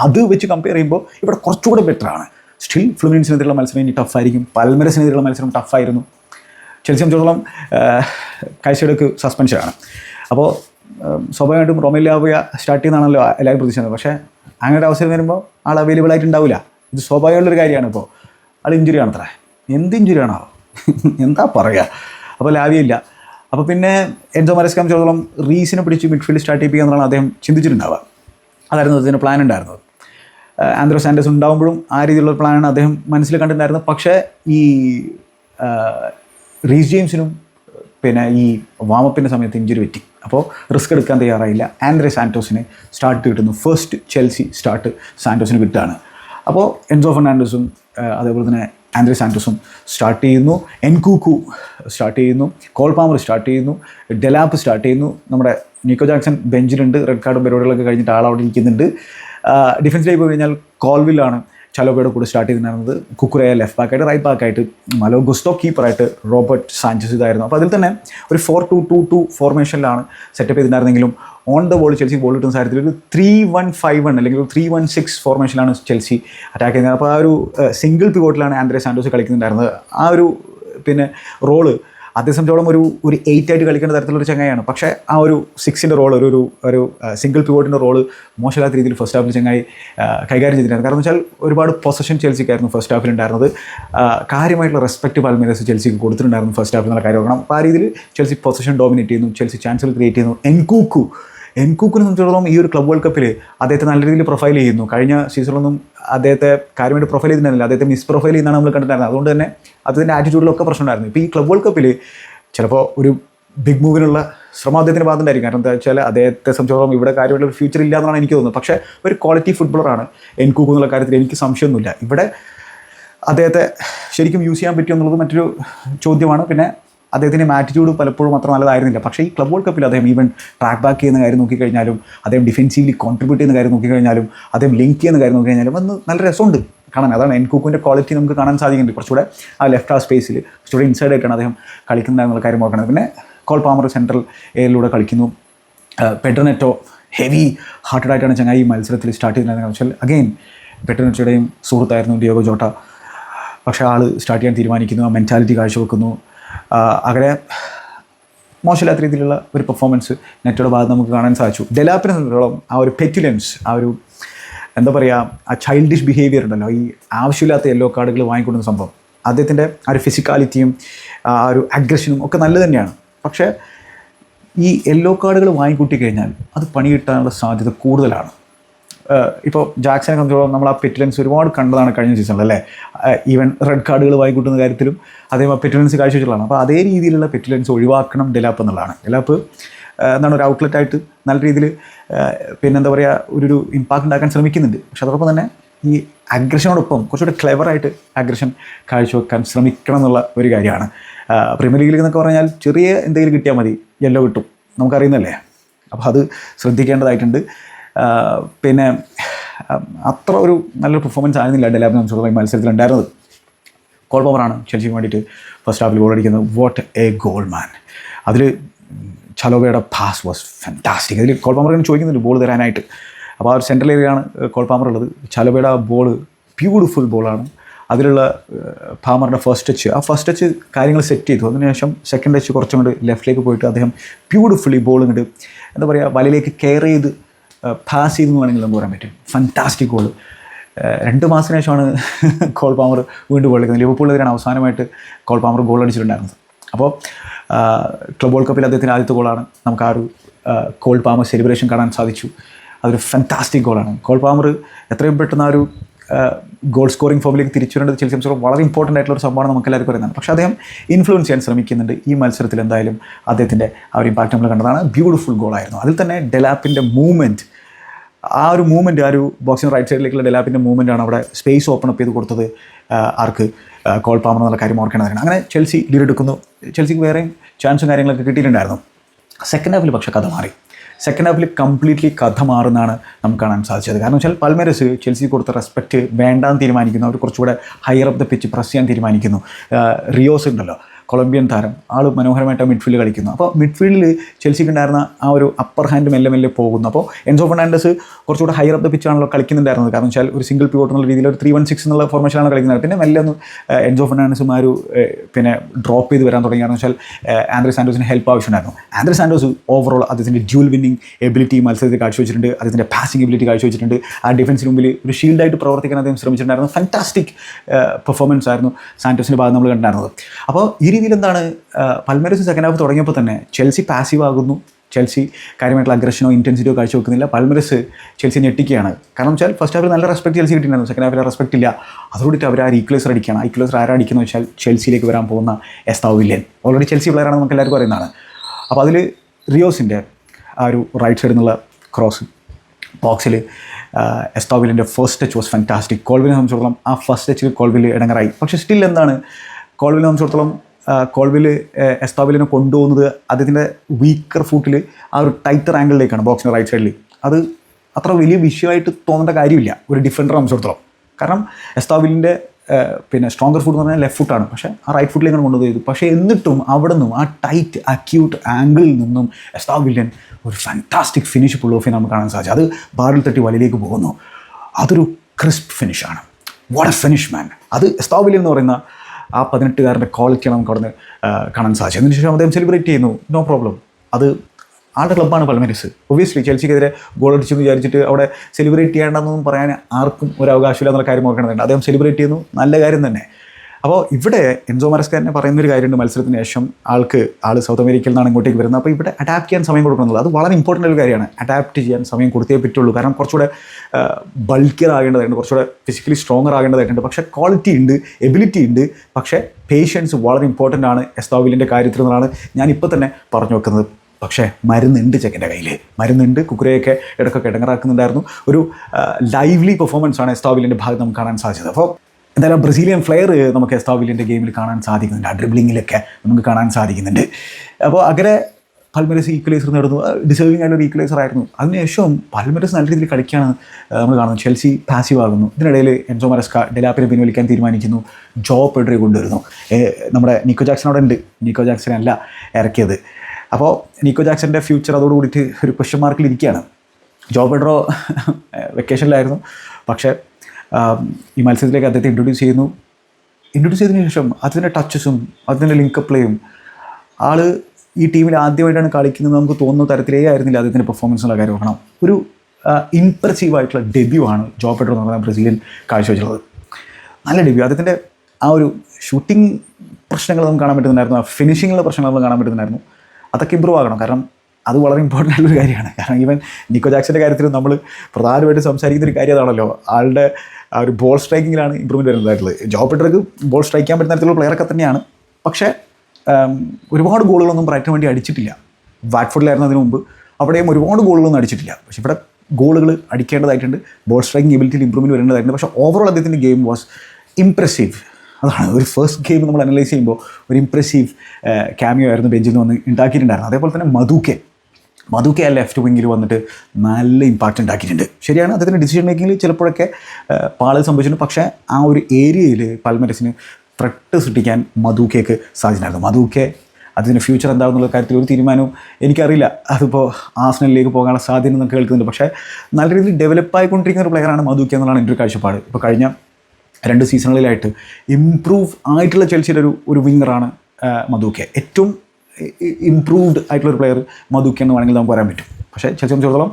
അത് വെച്ച് കമ്പയർ ചെയ്യുമ്പോൾ ഇവിടെ കുറച്ചുകൂടെ ബെറ്ററാണ് സ്റ്റിൽ ഫ്ലുമിൻസിനെതിരെയുള്ള മത്സരം ഇനി ടഫായിരിക്കും പൽമരസിനെതിരെയുള്ള മത്സരം ടഫായിരുന്നു ചെൽസി സംബന്ധിച്ചിടത്തോളം കാഴ്ചയെടുക്ക് സസ്പെൻഷനാണ് അപ്പോൾ സ്വാഭാവികമായിട്ടും റൊമേലിയാവുക സ്റ്റാർട്ട് ചെയ്യുന്നതാണല്ലോ എല്ലാവരും പ്രതീക്ഷിച്ചത് പക്ഷേ അങ്ങനെ ഒരു അവസരം വരുമ്പോൾ ആൾ അവൈലബിൾ ആയിട്ട് ഉണ്ടാവില്ല ഇത് സ്വാഭാവികമുള്ളൊരു കാര്യമാണ് ഇപ്പോൾ ആൾ ഇഞ്ചുറി ആണത്രേ. എന്ത് ഇഞ്ചുറി ആണോ? എന്താ പറയുക അപ്പോൾ ലാവിയില്ല അപ്പോൾ പിന്നെ എൻസോ മരസ്കാം സംബന്ധിച്ചിടത്തോളം റീസിനെ പിടിച്ച് മിഡ്ഫീൽഡ് സ്റ്റാർട്ട് ചെയ്യിപ്പിക്കുക എന്നുള്ളതാണ് അദ്ദേഹം ചിന്തിച്ചിട്ടുണ്ടാവുക. അതായിരുന്നു അതിന് പ്ലാൻ ഉണ്ടായിരുന്നത്. ആൻഡ്രോ സാൻഡേഴ്സ് ഉണ്ടാകുമ്പോഴും ആ രീതിയിലുള്ള പ്ലാനാണ് അദ്ദേഹം മനസ്സിൽ കണ്ടിട്ടുണ്ടായിരുന്നത്. പക്ഷേ ഈ റീസ് ജെയിംസിനും പിന്നെ ഈ വാമപ്പിന്റെ സമയത്ത് ഇഞ്ചുറി പറ്റി. അപ്പോൾ റിസ്ക് എടുക്കാൻ തയ്യാറായില്ല. ആൻഡ്രെ സാന്റോസിന് സ്റ്റാർട്ട് കിട്ടുന്നു. ഫസ്റ്റ് ചെൽസി സ്റ്റാർട്ട് സാന്റോസിന് കിട്ടുകയാണ് അപ്പോൾ എൻസോ ഫെർണാണ്ടസും അതേപോലെ തന്നെ ആൻഡ്രെ സാൻഡ്രസും സ്റ്റാർട്ട് ചെയ്യുന്നു. എൻകൂക്കു സ്റ്റാർട്ട് ചെയ്യുന്നു. കോൾപാമർ സ്റ്റാർട്ട് ചെയ്യുന്നു. ഡെലാപ്പ് സ്റ്റാർട്ട് ചെയ്യുന്നു. നമ്മുടെ നിക്കോ ജാക്സൺ ബെഞ്ചിലുണ്ട്. റെഡ് കാർഡും പരിപാടികളൊക്കെ കഴിഞ്ഞിട്ട് ആൾ അവിടെ ഇരിക്കുന്നുണ്ട് ഡിഫൻസ് പോയി കഴിഞ്ഞാൽ കോൾവില്ലാണ് ചലോബയുടെ കൂടെ സ്റ്റാർട്ട് ചെയ്തിട്ടുണ്ടായിരുന്നത് കുക്കുറയ ലെഫ്റ്റ് ബാക്കായിട്ട് റൈറ്റ് ബാക്കായിട്ട് മലോ ഗുസ്തോ കീപ്പറായിട്ട് റോബർട്ട് സാഞ്ചസ് ഇതായിരുന്നു. അപ്പോൾ അതിൽ തന്നെ ഒരു ഫോർ ടു ടു ടു ഫോർമേഷനിലാണ് setup ചെയ്തിട്ടുണ്ടായിരുന്നെങ്കിലും on the ball Chelsea ball കിട്ടുന്ന സാഹചര്യത്തിൽ ഒരു ത്രീ വൺ ഫൈവ് വൺ അല്ലെങ്കിൽ ഒരു ത്രീ വൺ സിക്സ് ഫോർമേഷനിലാണ് ചെൽസി അറ്റാക്ക് ചെയ്യുന്നത്. അപ്പോൾ ആ ഒരു സിംഗിൾ പിവോട്ടിലാണ് ആൻഡ്രേ സാൻഡോസ് കളിക്കുന്നുണ്ടായിരുന്നത്. ആ ഒരു പിന്നെ റോൾ അതേ സംബന്ധിച്ചോളം ഒരു ഒരു എയ്റ്റ് ആയിട്ട് കളിക്കേണ്ട തരത്തിലുള്ള ഒരു ചങ്ങായാണ് പക്ഷേ ആ ഒരു സിക്സിന്റെ റോൾ ഒരു ഒരു ഒരു സിംഗിൾ പിവോട്ടിന്റെ റോൾ മോശമില്ലാത്ത രീതിയിൽ ഫസ്റ്റ് ഹാഫിൽ ചങ്ങായി കൈകാര്യം ചെയ്തിട്ടുണ്ടായിരുന്നു കാരണം വെച്ചാൽ ഒരുപാട് പൊസഷൻ ചെൽസിക്കായിരുന്നു ഫസ്റ്റ് ഹാഫിൽ ഉണ്ടായിരുന്നത്. കാര്യമായിട്ടുള്ള റെസ്പെക്റ്റ് പാൽമേരസ് ചെൽസിക്ക് കൊടുത്തിട്ടുണ്ടായിരുന്നു ഫസ്റ്റ് ഹാഫിൽ എന്നുള്ള കാര്യം നോക്കണം അപ്പോൾ ആ രീതിയിൽ ചെൽസി പൊസഷൻ ഡോമിനേറ്റ് ചെയ്യുന്നു. ചെൽസി ചാൻസൽ ക്രിയേറ്റ് ചെയ്യുന്നു. എൻകൂക്കു എൻകൂക്കിനെ സംബന്ധിച്ചിടത്തോളം ഈ ഒരു ക്ലബ് വേൾഡ് കപ്പിൽ അദ്ദേഹത്തെ നല്ല രീതിയിൽ പ്രൊഫൈൽ ചെയ്യുന്നു. കഴിഞ്ഞ സീസണിലൊന്നും അദ്ദേഹത്തെ കാര്യമായിട്ട് പ്രൊഫൈൽ ചെയ്തിട്ടുണ്ടായിരുന്നില്ല. അദ്ദേഹത്തെ മിസ് പ്രൊഫൈൽ ചെയ്യുന്നതാണ് നമ്മൾ കണ്ടിട്ടുണ്ടായിരുന്നത്. അതുകൊണ്ട് തന്നെ അതിന്റെ ആറ്റിറ്റ്യൂഡിലൊക്കെ പ്രശ്നം ഉണ്ടായിരുന്നു. ഇപ്പോൾ ഈ ക്ലബ് വേൾഡ് കപ്പിൽ ചിലപ്പോൾ ഒരു ബിഗ് മൂവിനുള്ള ശ്രമം അദ്ദേഹത്തിന്റെ ഭാഗത്തുണ്ടായിരിക്കും കാരണം എന്താ വെച്ചാൽ അദ്ദേഹത്തെ സംബന്ധിച്ചിടത്തോളം ഇവിടെ കാര്യമായിട്ടുള്ള ഒരു ഫ്യൂച്ചർ ഇല്ല എന്നാണ് എനിക്ക് തോന്നുന്നത്. പക്ഷേ ഒരു ക്വാളിറ്റി ഫുട്ബോളറാണ് എൻകൂക്ക് എന്നുള്ള കാര്യത്തിൽ എനിക്ക് സംശയമൊന്നുമില്ല. ഇവിടെ അദ്ദേഹത്തെ ശരിക്കും യൂസ് ചെയ്യാൻ പറ്റുമോ എന്നുള്ളത് മറ്റൊരു ചോദ്യമാണ്. പിന്നെ അദ്ദേഹത്തിന്റെ ആറ്റിറ്റ്യൂഡ് പലപ്പോഴും അത്ര നല്ലതായിരുന്നില്ല. പക്ഷേ ഈ ക്ലബ് വേൾഡ് കപ്പിൽ അദ്ദേഹം ഈവൻ ട്രാക്ക് ബാക്ക് ചെയ്യുന്ന കാര്യം നോക്കിക്കഴിഞ്ഞാലും അദ്ദേഹം ഡിഫൻസീവ്ലി കോൺട്രിബ്യൂട്ട് ചെയ്യുന്ന കാര്യം നോക്കിക്കഴിഞ്ഞാലും അദ്ദേഹം ലിങ്ക് ചെയ്യുന്ന കാര്യം നോക്കിക്കഴിഞ്ഞാലും അത് നല്ല രസമുണ്ട് കാണാൻ. അതാണ് എൻകുക്കുവിന്റെ ക്വാളിറ്റി നമുക്ക് കാണാൻ സാധിക്കുന്നുണ്ട്. കുറച്ചുകൂടെ ആ ലെഫ്റ്റ് ആ സ്പേസിൽ കുറച്ചുകൂടെ ഇൻസൈഡ് ആയിട്ടാണ് അദ്ദേഹം കളിക്കുന്നത് എന്നുള്ള കാര്യം നോക്കണം പിന്നെ കോൾ പാമർ സെൻട്രൽ ഏരിയയിലൂടെ കളിക്കുന്നു പെഡ്രനെറ്റോ ഹെവി ഹാർട്ടഡ് ആയിട്ടാണ് ചങ്ങായി ഈ മത്സരത്തിൽ സ്റ്റാർട്ട് ചെയ്യുന്നത്. വെച്ചാൽ അഗെയിൻ പെട്രനെറ്റോയുടെയും സുഹൃത്തായിരുന്നു ഡിയോഗോ ജോട്ട. പക്ഷേ ആൾ സ്റ്റാർട്ട് ചെയ്യാൻ തീരുമാനിക്കുന്നു. ആ മെന്റാലിറ്റി കാഴ്ചവെക്കുന്നു. അങ്ങനെ മോശമില്ലാത്ത രീതിയിലുള്ള ഒരു പെർഫോമൻസ് നെറ്റോടെ ഭാഗത്ത് നമുക്ക് കാണാൻ സാധിച്ചു. ഡെലാപ്പിനെ സംബന്ധിച്ചിടത്തോളം ആ ഒരു പെറ്റുലൻസ് ആ ഒരു എന്താ പറയുക ആ ചൈൽഡിഷ് ബിഹേവിയർ ഉണ്ടല്ലോ ഈ ആവശ്യമില്ലാത്ത യെല്ലോ കാർഡുകൾ വാങ്ങിക്കൊടുക്കുന്ന സംഭവം. അദ്ദേഹത്തിന്റെ ആ ഒരു ഫിസിക്കാലിറ്റിയും ആ ഒരു അഗ്രഷനും ഒക്കെ നല്ലത് തന്നെയാണ്. പക്ഷേ ഈ യെല്ലോ കാർഡുകൾ വാങ്ങിക്കൂട്ടി കഴിഞ്ഞാൽ അത് പണി കിട്ടാനുള്ള സാധ്യത കൂടുതലാണ്. ഇപ്പോൾ ജാക്സനെ സംബന്ധിച്ചോളം നമ്മൾ ആ പെറ്റുലൻസ് ഒരുപാട് കണ്ടതാണ് കഴിഞ്ഞ സീസണിൽ അല്ലേ? ഈവൻ റെഡ് കാർഡുകൾ വായിക്കൂട്ടുന്ന കാര്യത്തിലും അതേമാ പെറ്റുലൻസ് കാഴ്ചവെച്ചിട്ടുള്ളതാണ് അപ്പോൾ അതേ രീതിയിലുള്ള പെറ്റുലൻസ് ഒഴിവാക്കണം ഡെലാപ്പ് എന്നുള്ളതാണ്. ഡെലാപ്പ് എന്താണ് ഒരു ഔട്ട്ലെറ്റ് ആയിട്ട് നല്ല രീതിയിൽ പിന്നെന്താ പറയുക ഒരു ഒരു ഇമ്പാക്റ്റ് ഉണ്ടാക്കാൻ ശ്രമിക്കുന്നുണ്ട്. പക്ഷെ അതോടൊപ്പം തന്നെ ഈ അഗ്രഷനോടൊപ്പം കുറച്ചുകൂടി ക്ലെവറായിട്ട് അഗ്രഷൻ കാഴ്ചവെക്കാൻ ശ്രമിക്കണം എന്നുള്ള ഒരു കാര്യമാണ്. പ്രീമിയർ ലീഗിൽ എന്നൊക്കെ പറഞ്ഞാൽ ചെറിയ എന്തെങ്കിലും കിട്ടിയാൽ മതി യെല്ലോ കിട്ടും. നമുക്കറിയുന്നല്ലേ അപ്പോൾ അത് ശ്രദ്ധിക്കേണ്ടതായിട്ടുണ്ട്. പിന്നെ അത്ര ഒരു നല്ലൊരു പെർഫോമൻസ് ആയിരുന്നില്ല ഡെലാബിനെ സംബന്ധിച്ചിടത്തോളം ഉണ്ടായിരുന്നത് കോൾ പവറാണ് ചെൽസിക്ക് വേണ്ടിയിട്ട് ഫസ്റ്റ് ഹാഫിൽ ഗോൾ അടിക്കുന്നത്. വാട്ട് എ ഗോൾ മാൻ അതിൽ ചലോബയുടെ പാസ് വാസ് ഫാന്റാസ്റ്റിക് അതിൽ കോൾ പാമറിന് ചോദിക്കുന്നുണ്ട് ബോൾ തരാനായിട്ട്. അപ്പോൾ ആ ഒരു സെൻട്രൽ ഏരിയയാണ് കോൾ പാമർ ഉള്ളത്. ചലോബയുടെ ആ ബോൾ ബ്യൂട്ടിഫുൾ ബോളാണ് അതിലുള്ള പാമറിന്റെ ഫസ്റ്റ് ടച്ച് ആ ഫസ്റ്റ് ടച്ച് കാര്യങ്ങൾ സെറ്റ് ചെയ്തു. അതിനുശേഷം സെക്കൻഡ് ടച്ച് കുറച്ചും കൂടി ലെഫ്റ്റിലേക്ക് പോയിട്ട് അദ്ദേഹം ബ്യൂട്ടിഫുള്ളി ബോൾ ഇങ്ങോട്ട് എന്താ പറയുക വലയിലേക്ക് കെയർ ചെയ്ത് പാസ് ചെയ്തു എന്ന് വേണമെങ്കിൽ നമുക്ക് പറയാൻ പറ്റും. ഫാന്റാസ്റ്റിക് ഗോൾ രണ്ട് മാസത്തിന് ശേഷമാണ് കോൾ പാമർ വീണ്ടും ഗോൾ അടിക്കുന്നത് ലിവർപൂളിനെതിരാണ് അവസാനമായിട്ട് കോൾ പാമർ ഗോൾ അടിച്ചിട്ടുണ്ടായിരുന്നത്. അപ്പോൾ ക്ലബ് വേൾഡ് കപ്പിൽ അദ്ദേഹത്തിന്റെ ആദ്യത്തെ ഗോളാണ് നമുക്ക് ആ ഒരു കോൾ പാമർ സെലിബ്രേഷൻ കാണാൻ സാധിച്ചു. അതൊരു ഫാന്റാസ്റ്റിക് ഗോളാണ് കോൾ പാമർ എത്രയും പെട്ടെന്ന് ആ ഒരു ഗോൾ സ്കോറിംഗ് ഫോമിലേക്ക് തിരിച്ചു വരേണ്ടത് ചെൽസി സംബന്ധിച്ചിടത്തോളം വളരെ ഇമ്പോർട്ടന്റ് ആയിട്ടുള്ള ഒരു സംഭവമാണ് നമുക്ക് എല്ലാവർക്കും പറയുന്നത് പക്ഷേ അദ്ദേഹം ഇൻഫ്ലുവൻസ് ചെയ്യാൻ ശ്രമിക്കുന്നുണ്ട് ഈ മത്സരത്തിൽ എന്തായാലും അദ്ദേഹത്തിന്റെ ആ ഒരു ഇമ്പാക്റ്റ് നമ്മൾ കണ്ടതാണ്. ബ്യൂട്ടിഫുൾ ഗോളായിരുന്നു അതിൽ തന്നെ ഡെലാപ്പിന്റെ മൂവ്മെന്റ് ആ ഒരു മൂവ്മെന്റ് ആ ഒരു ബോക്സിംഗ് റൈറ്റ് സൈഡിലേക്കുള്ള ഡെലാപ്പിന്റെ മൂവ്മെന്റ് ആണ് അവിടെ സ്പേസ് ഓപ്പൺ അപ്പ് ചെയ്ത് കൊടുത്തത് ആർക്ക് കോൾ പാമർ എന്നുള്ള കാര്യം ഓർക്കേണ്ടതാണ് അങ്ങനെ ചെൽസി ലീഡ് എടുക്കുന്നു. ചെൽസിക്ക് വേറെയും ചാൻസും കാര്യങ്ങളൊക്കെ കിട്ടിയിട്ടുണ്ടായിരുന്നു. സെക്കൻഡ് ഹാഫിൽ പക്ഷേ കഥ മാറി. സെക്കൻഡ് ഹാഫിൽ കംപ്ലീറ്റ്ലി കഥ മാറുന്നതാണ് നമുക്ക് കാണാൻ സാധിച്ചത്. കാരണം വെച്ചാൽ പൽമേരസ് ചെൽസി കൊടുത്ത റെസ്പെക്റ്റ് വേണ്ടാന്ന് തീരുമാനിക്കുന്നു. അവർ കുറച്ചുകൂടെ higher of the pitch press ചെയ്യാൻ തീരുമാനിക്കുന്നു. റിയോസ് ഉണ്ടല്ലോ. കൊളംബിയൻ താരം. ആൾ മനോഹരമായിട്ട് മിഡ്ഫീൽഡ് കളിക്കുന്നു. അപ്പോൾ മിഡ്ഫീൽഡിൽ ചെൽസിക്ക് ഉണ്ടായിരുന്ന ആ ഒരു അപ്പർ ഹാൻഡ് മെല്ലെ മെല്ലെ പോകുന്നു. അപ്പോൾ എൻസോ ഫെർണാണ്ടസ് കുറച്ചുകൂടെ ഹയർ അപ്പ് ദ പിച്ചാണല്ലോ കളിക്കുന്നുണ്ടായിരുന്നത്. കാരണം വെച്ചാൽ ഒരു സിംഗിൾ പിവോട്ട് എന്നുള്ള രീതിയിൽ ഒരു ത്രീ വൺ സിക്സ് എന്നുള്ള ഫോർമേഷനാണ് കളിക്കുന്നത്. പിന്നെ മെല്ലെ ഒന്ന് എൻസോ ഫെർണാണ്ടസും ഒരു പിന്നെ ഡ്രോപ്പ് ചെയ്ത് വരാൻ തുടങ്ങി. കാരണം വെച്ചാൽ ആൻഡ്രി സാൻഡോസിന് ഹെൽപ്പ് ആവശ്യമുണ്ടായിരുന്നു. ആൻഡ്രി സാൻഡോസ് ഓവറോൾ അദ്ദേഹത്തിന്റെ ഡ്യൂൽ വിന്നിങ് എബിലിറ്റി മത്സരത്തിൽ കാഴ്ചവെച്ചിട്ടുണ്ട്. അദ്ദേഹത്തിന്റെ പാസിംഗ് എബിലിറ്റി കാഴ്ചവെച്ചിട്ടുണ്ട്. ആ ഡിഫൻസിന് മുമ്പിൽ ഒരു ഷീൽഡായിട്ട് പ്രവർത്തിക്കാൻ അദ്ദേഹം ശ്രമിച്ചിട്ടുണ്ടായിരുന്നു. ഫാന്റാസ്റ്റിക് പെർഫോമൻസ് ആയിരുന്നു സാൻഡോസിന്റെ ഭാഗം നമ്മൾ കണ്ടായിരുന്നത് അപ്പോൾ ഈ രീതിയിൽ എന്താണ് പൽമേരസ് സെക്കൻഡ് ഹാഫ് തുടങ്ങിയപ്പോൾ തന്നെ ചെൽസി പാസീവ് ആകുന്നു. ചെൽസി കാര്യമായിട്ടുള്ള അഗ്രഷനോ ഇന്റൻസിറ്റിയോ കാഴ്ചവെക്കുന്നില്ല പൽമരസ് ചെൽസി ഞെട്ടിക്കുകയാണ്. കാരണം വെച്ചാൽ ഫസ്റ്റ് ഹാഫിൽ നല്ല റെസ്പെക്ട് ചെൽസി കിട്ടിയിട്ടുണ്ടായിരുന്നു. സെക്കൻഡ് ഹാഫിൽ റെസ്പെക്ട് ഇല്ല. അതോടിട്ട് അവർ ആ ഈക്ലേസർ അടിക്കുകയാണ്. ആ ആരാ അടിക്കുന്നത് വെച്ചാൽ ചെൽസിയിലേക്ക് വരാൻ പോകുന്ന എസ്താവ് ഓൾറെഡി ചെൽസി പ്ലെയറാണ് നമുക്ക് എല്ലാവർക്കും അറിയുന്നതാണ്. അപ്പോൾ അതിൽ റിയോസിന്റെ ആ ഒരു റൈറ്റ് സൈഡിൽ നിന്നുള്ള ക്രോസ് ബോക്സിൽ എസ്താവിലിന്റെ ഫസ്റ്റ് ടച്ച് വാസ് ഫാന്റാസ്റ്റിക് കോൾവിനെ സംബന്ധിച്ചിടത്തോളം ആ ഫസ്റ്റ് ടച്ചിൽ കോൾവിൽ ഇടങ്ങറായി. പക്ഷേ സ്റ്റിൽ എന്താണ് കോൾവിനെ സംബന്ധിച്ചിടത്തോളം കോൾവിൽ എസ്താവിലിനെ കൊണ്ടുപോകുന്നത് അദ്ദേഹത്തിന്റെ വീക്കർ ഫൂട്ടിൽ ആ ഒരു ടൈറ്റർ ആംഗിളിലേക്കാണ് ബോക്സിന്റെ റൈറ്റ് സൈഡിൽ അത് അത്ര വലിയ വിഷയമായിട്ട് തോന്നേണ്ട കാര്യമില്ല ഒരു ഡിഫൻഡർ സംബന്ധിച്ചിടത്തോളം. കാരണം എസ്താവിലിന്റെ പിന്നെ സ്ട്രോങ്കർ ഫുഡ് എന്ന് പറഞ്ഞാൽ ലെഫ്റ്റ് ഫുട്ടാണ് പക്ഷേ ആ റൈറ്റ് ഫുട്ടിലേക്കാണ് കൊണ്ടുപോയത്. പക്ഷേ എന്നിട്ടും അവിടെ നിന്നും ആ ടൈറ്റ് അക്യൂട്ട് ആംഗിളിൽ നിന്നും എസ്താവില്യൻ ഒരു ഫാന്റാസ്റ്റിക് ഫിനിഷ് പുൾ ഓഫിൽ നമുക്ക് കാണാൻ സാധിച്ചു. അത് ബാറിൽ തട്ടി വലയിലേക്ക് പോകുന്നു. അതൊരു ക്രിസ്പ് ഫിനിഷാണ് വാട്ട് എ ഫിനിഷ് മാൻ അത് എസ്താവില്യൻ എന്ന് പറയുന്ന ആ പതിനെട്ടുകാരന്റെ ക്വാളിറ്റിയാണ് നമുക്ക് അവിടെ നിന്ന് കാണാൻ സാധിച്ചത്. അതിനുശേഷം അദ്ദേഹം സെലിബ്രേറ്റ് ചെയ്യുന്നു. നോ പ്രോബ്ലം അത് ആളുടെ ക്ലബ്ബാണ് പൽമേരിസ്. ഒബ്വിയസ്ലി ചെൽസിക്കെതിരെ ഗോൾ അടിച്ചു എന്ന് വിചാരിച്ചിട്ട് അവിടെ സെലിബ്രേറ്റ് ചെയ്യേണ്ടെന്നൊന്നും പറയാൻ ആർക്കും ഒരു അവകാശമില്ല എന്നുള്ള കാര്യം ഓർക്കേണ്ടതുണ്ട്. അദ്ദേഹം സെലിബ്രേറ്റ് ചെയ്യുന്നു. നല്ല കാര്യം തന്നെ. അപ്പോൾ ഇവിടെ എൻസോ മരസ്കാരനെ പറയുന്നൊരു കാര്യമുണ്ട് മത്സരത്തിന് ശേഷം. ആൾക്ക് ആൾ സൗത്ത് അമേരിക്കയിൽ നിന്നാണ് ഇങ്ങോട്ടേക്ക് വരുന്നത്. അപ്പോൾ ഇവിടെ അഡാപ്റ്റ് ചെയ്യാൻ സമയം കൊടുക്കണമെന്നുള്ളത് അത് വളരെ ഇമ്പോർട്ടന്റ് ഒരു കാര്യമാണ്. അഡാപ്റ്റ് ചെയ്യാൻ സമയം കൊടുത്തേ പറ്റുള്ളൂ. കാരണം കുറച്ചുകൂടെ ബൾക്കിയർ ആകേണ്ടതായിട്ടുണ്ട്. കുറച്ചുകൂടെ ഫിസിക്കലി സ്ട്രോങ്ങർ ആകേണ്ടതായിട്ടുണ്ട്. പക്ഷേ ക്വാളിറ്റി ഉണ്ട് എബിലിറ്റി ഉണ്ട്. പക്ഷേ പേഷ്യൻസ് വളരെ ഇമ്പോർട്ടന്റ് ആണ്. എസ്താവിലിന്റെ കാര്യത്തിൽ നിന്നാണ് ഞാൻ ഇപ്പോൾ തന്നെ പറഞ്ഞു വെക്കുന്നത്. പക്ഷേ മരുന്നുണ്ട് ചെക്കന്റെ കയ്യിൽ മരുന്നുണ്ട് കുക്കുരയൊക്കെ ഇടയ്ക്കൊക്കെ ഇടങ്ങറാക്കുന്നുണ്ടായിരുന്നു. ഒരു ലൈവ്ലി പെർഫോമൻസ് ആണ് എസ്താവിലിന്റെ ഭാഗത്ത് നമുക്ക് കാണാൻ സാധിച്ചത്. അപ്പോൾ എന്തായാലും ബ്രസീലിയൻ ഫ്ലെയർ നമുക്ക് എസ്താവിലിന്റെ ഗെയിമിൽ കാണാൻ സാധിക്കുന്നുണ്ട്. ആ ഡ്രിബ്ലിങ്ങിലൊക്കെ നമുക്ക് കാണാൻ സാധിക്കുന്നുണ്ട്. അപ്പോൾ അങ്ങനെ പൽമരസ് ഈക്വലൈസർ നേടുന്നു. ഡിസേർവിംഗ് ആയിട്ടുള്ള ഒരു ഈക്വലൈസർ ആയിരുന്നു. അതിനുശേഷം പൽമരസ് നല്ല രീതിയിൽ കളിക്കുകയാണ് നമ്മൾ കാണുന്നത്. ചെൽസി പാസീവ് ആകുന്നു. ഇതിനിടയിൽ എൻസോ മരസ്ക ഡെലാപ്പിനെ പിൻവലിക്കാൻ തീരുമാനിക്കുന്നു ജോ പെഡ്രി കൊണ്ടുവരുന്നു. നമ്മുടെ നിക്കോ ജാക്സൺ അവിടെ ഉണ്ട്. നിക്കോ ജാക്സൺ അല്ല ഇറക്കിയത്. അപ്പോൾ നിക്കോ ജാക്സന്റെ ഫ്യൂച്ചർ അതോട് കൂടിയിട്ട് ഒരു ക്വസ്റ്റ്യൻ മാർക്കിൽ ഇരിക്കുകയാണ്. ജോ പെഡ്രോ വെക്കേഷനിലായിരുന്നു പക്ഷേ ഈ മത്സരത്തിലേക്ക് അദ്ദേഹത്തെ ഇൻട്രൊഡ്യൂസ് ചെയ്യുന്നു. ഇൻട്രൊഡ്യൂസ് ചെയ്തതിന് ശേഷം അതിന്റെ ടച്ചസും അതിന്റെ ലിങ്ക് പ്ലേയും ആൾ ഈ ടീമിൽ ആദ്യമായിട്ടാണ് കളിക്കുന്നത് നമുക്ക് തോന്നുന്ന തരത്തിലേ ആയിരുന്നില്ല അദ്ദേഹത്തിന്റെ പെർഫോമൻസ് എന്നുള്ള കാര്യം നോക്കണം ഒരു ഇംപ്രസീവ് ആയിട്ടുള്ള ഡെബ്യൂ ആണ് ജോ പെട്രോ എന്ന് പറയുന്ന ബ്രസീലിയൻ കാഴ്ചവെച്ചുള്ളത് നല്ല ഡെബ്യൂ അദ്ദേഹത്തിന്റെ ആ ഒരു ഷൂട്ടിംഗ് പ്രശ്നങ്ങൾ നമുക്ക് കാണാൻ പറ്റുന്നുണ്ടായിരുന്നു. ആ ഫിനിഷിങ്ങിലുള്ള പ്രശ്നങ്ങൾ നമുക്ക് കാണാൻ പറ്റുന്നുണ്ടായിരുന്നു. അതൊക്കെ ഇമ്പ്രൂവ് ആകണം. കാരണം അത് വളരെ ഇമ്പോർട്ടന്റ് ആയിട്ടുള്ള കാര്യമാണ്. കാരണം ഈവൻ നിക്കോ ജാക്സന്റെ കാര്യത്തിൽ നമ്മൾ പ്രധാനമായിട്ട് സംസാരിക്കുന്ന ഒരു കാര്യം അതാണല്ലോ. ആളുടെ ആ ഒരു ബോൾ സ്ട്രൈക്കിങ്ങിലാണ് ഇമ്പ്രൂവ്മെന്റ് വരുന്നതായിട്ടുള്ളത്. ജോബ് പെട്ടർക്ക് ബോൾ സ്ട്രൈക്ക് ചെയ്യാൻ പറ്റുന്ന തരത്തിലുള്ള പ്ലെയറൊക്കെ തന്നെയാണ്. പക്ഷേ ഒരുപാട് ഗോളുകളൊന്നും ബ്രൈറ്റിന് വേണ്ടി അടിച്ചിട്ടില്ല. വാറ്റ്ഫോർഡിലായിരുന്നു അതിന് മുമ്പ്. അവിടെയും ഒരുപാട് ഗോളുകളൊന്നും അടിച്ചിട്ടില്ല. പക്ഷേ ഇവിടെ ഗോളുകൾ അടിക്കേണ്ടതായിട്ടുണ്ട്. ബോൾ സ്ട്രൈക്കിംഗ് എബിലിറ്റിയിൽ ഇമ്പ്രൂവ്മെന്റ് വരേണ്ടതായിട്ടുണ്ട് പക്ഷേ ഓവറോൾ അദ്ദേഹത്തിന്റെ ഗെയിം വാസ് ഇംപ്രസീവ് അതാണ്. ഒരു ഫസ്റ്റ് ഗെയിം നമ്മൾ അനലൈസ് ചെയ്യുമ്പോൾ ഒരു ഇംപ്രസീവ് ക്യാമിയോ ആയിരുന്നു ബെഞ്ചിൽ നിന്ന് വന്ന് ഉണ്ടാക്കിയിട്ടുണ്ടായിരുന്നു അതേപോലെ തന്നെ മധുക്കെ. മധുക്കെ ലെഫ്റ്റ് വിങ്ങിൽ വന്നിട്ട് നല്ല ഇമ്പാക്റ്റ് ഉണ്ടാക്കിയിട്ടുണ്ട്. ശരിയാണ് അദ്ദേഹത്തിന്റെ ഡിസിഷൻ മേക്കിങ്ങിൽ ചിലപ്പോഴൊക്കെ പാൾ സംഭവിച്ചിട്ടുണ്ട്. പക്ഷേ ആ ഒരു ഏരിയയിൽ പാൽമരസിന് ത്രെട്ട് സൃഷ്ടിക്കാൻ മധുക്കേക്ക് സാധിച്ചിട്ടുണ്ടായിരുന്നു. മധുക്കെ അതിന്റെ ഫ്യൂച്ചർ എന്താണെന്നുള്ള കാര്യത്തിൽ ഒരു തീരുമാനവും എനിക്കറിയില്ല. അതിപ്പോൾ ആസ്നലിലേക്ക് പോകാനുള്ള സാധ്യത എന്നൊക്കെ കേൾക്കുന്നുണ്ട്. പക്ഷേ നല്ല രീതിയിൽ ഡെവലപ്പ് ആയിക്കൊണ്ടിരിക്കുന്ന ഒരു പ്ലെയറാണ് മധുക്കെ എന്നുള്ളതാണ് എന്റെ ഒരു കാഴ്ചപ്പാട്. ഇപ്പോൾ കഴിഞ്ഞ രണ്ട് സീസണുകളിലായിട്ട് ഇമ്പ്രൂവ് ആയിട്ടുള്ള ചെൽസിയുടെ ഒരു ഒരു വിങ്ങറാണ് മധുക്കെ. ഏറ്റവും ഇംപ്രൂവ്ഡ് ആയിട്ടുള്ള ഒരു പ്ലെയർ മധുക്കി എന്ന് വേണമെങ്കിൽ നമുക്ക് പറയാൻ പറ്റും. പക്ഷേ ചെൽസിയെ സംബന്ധിച്ചിടത്തോളം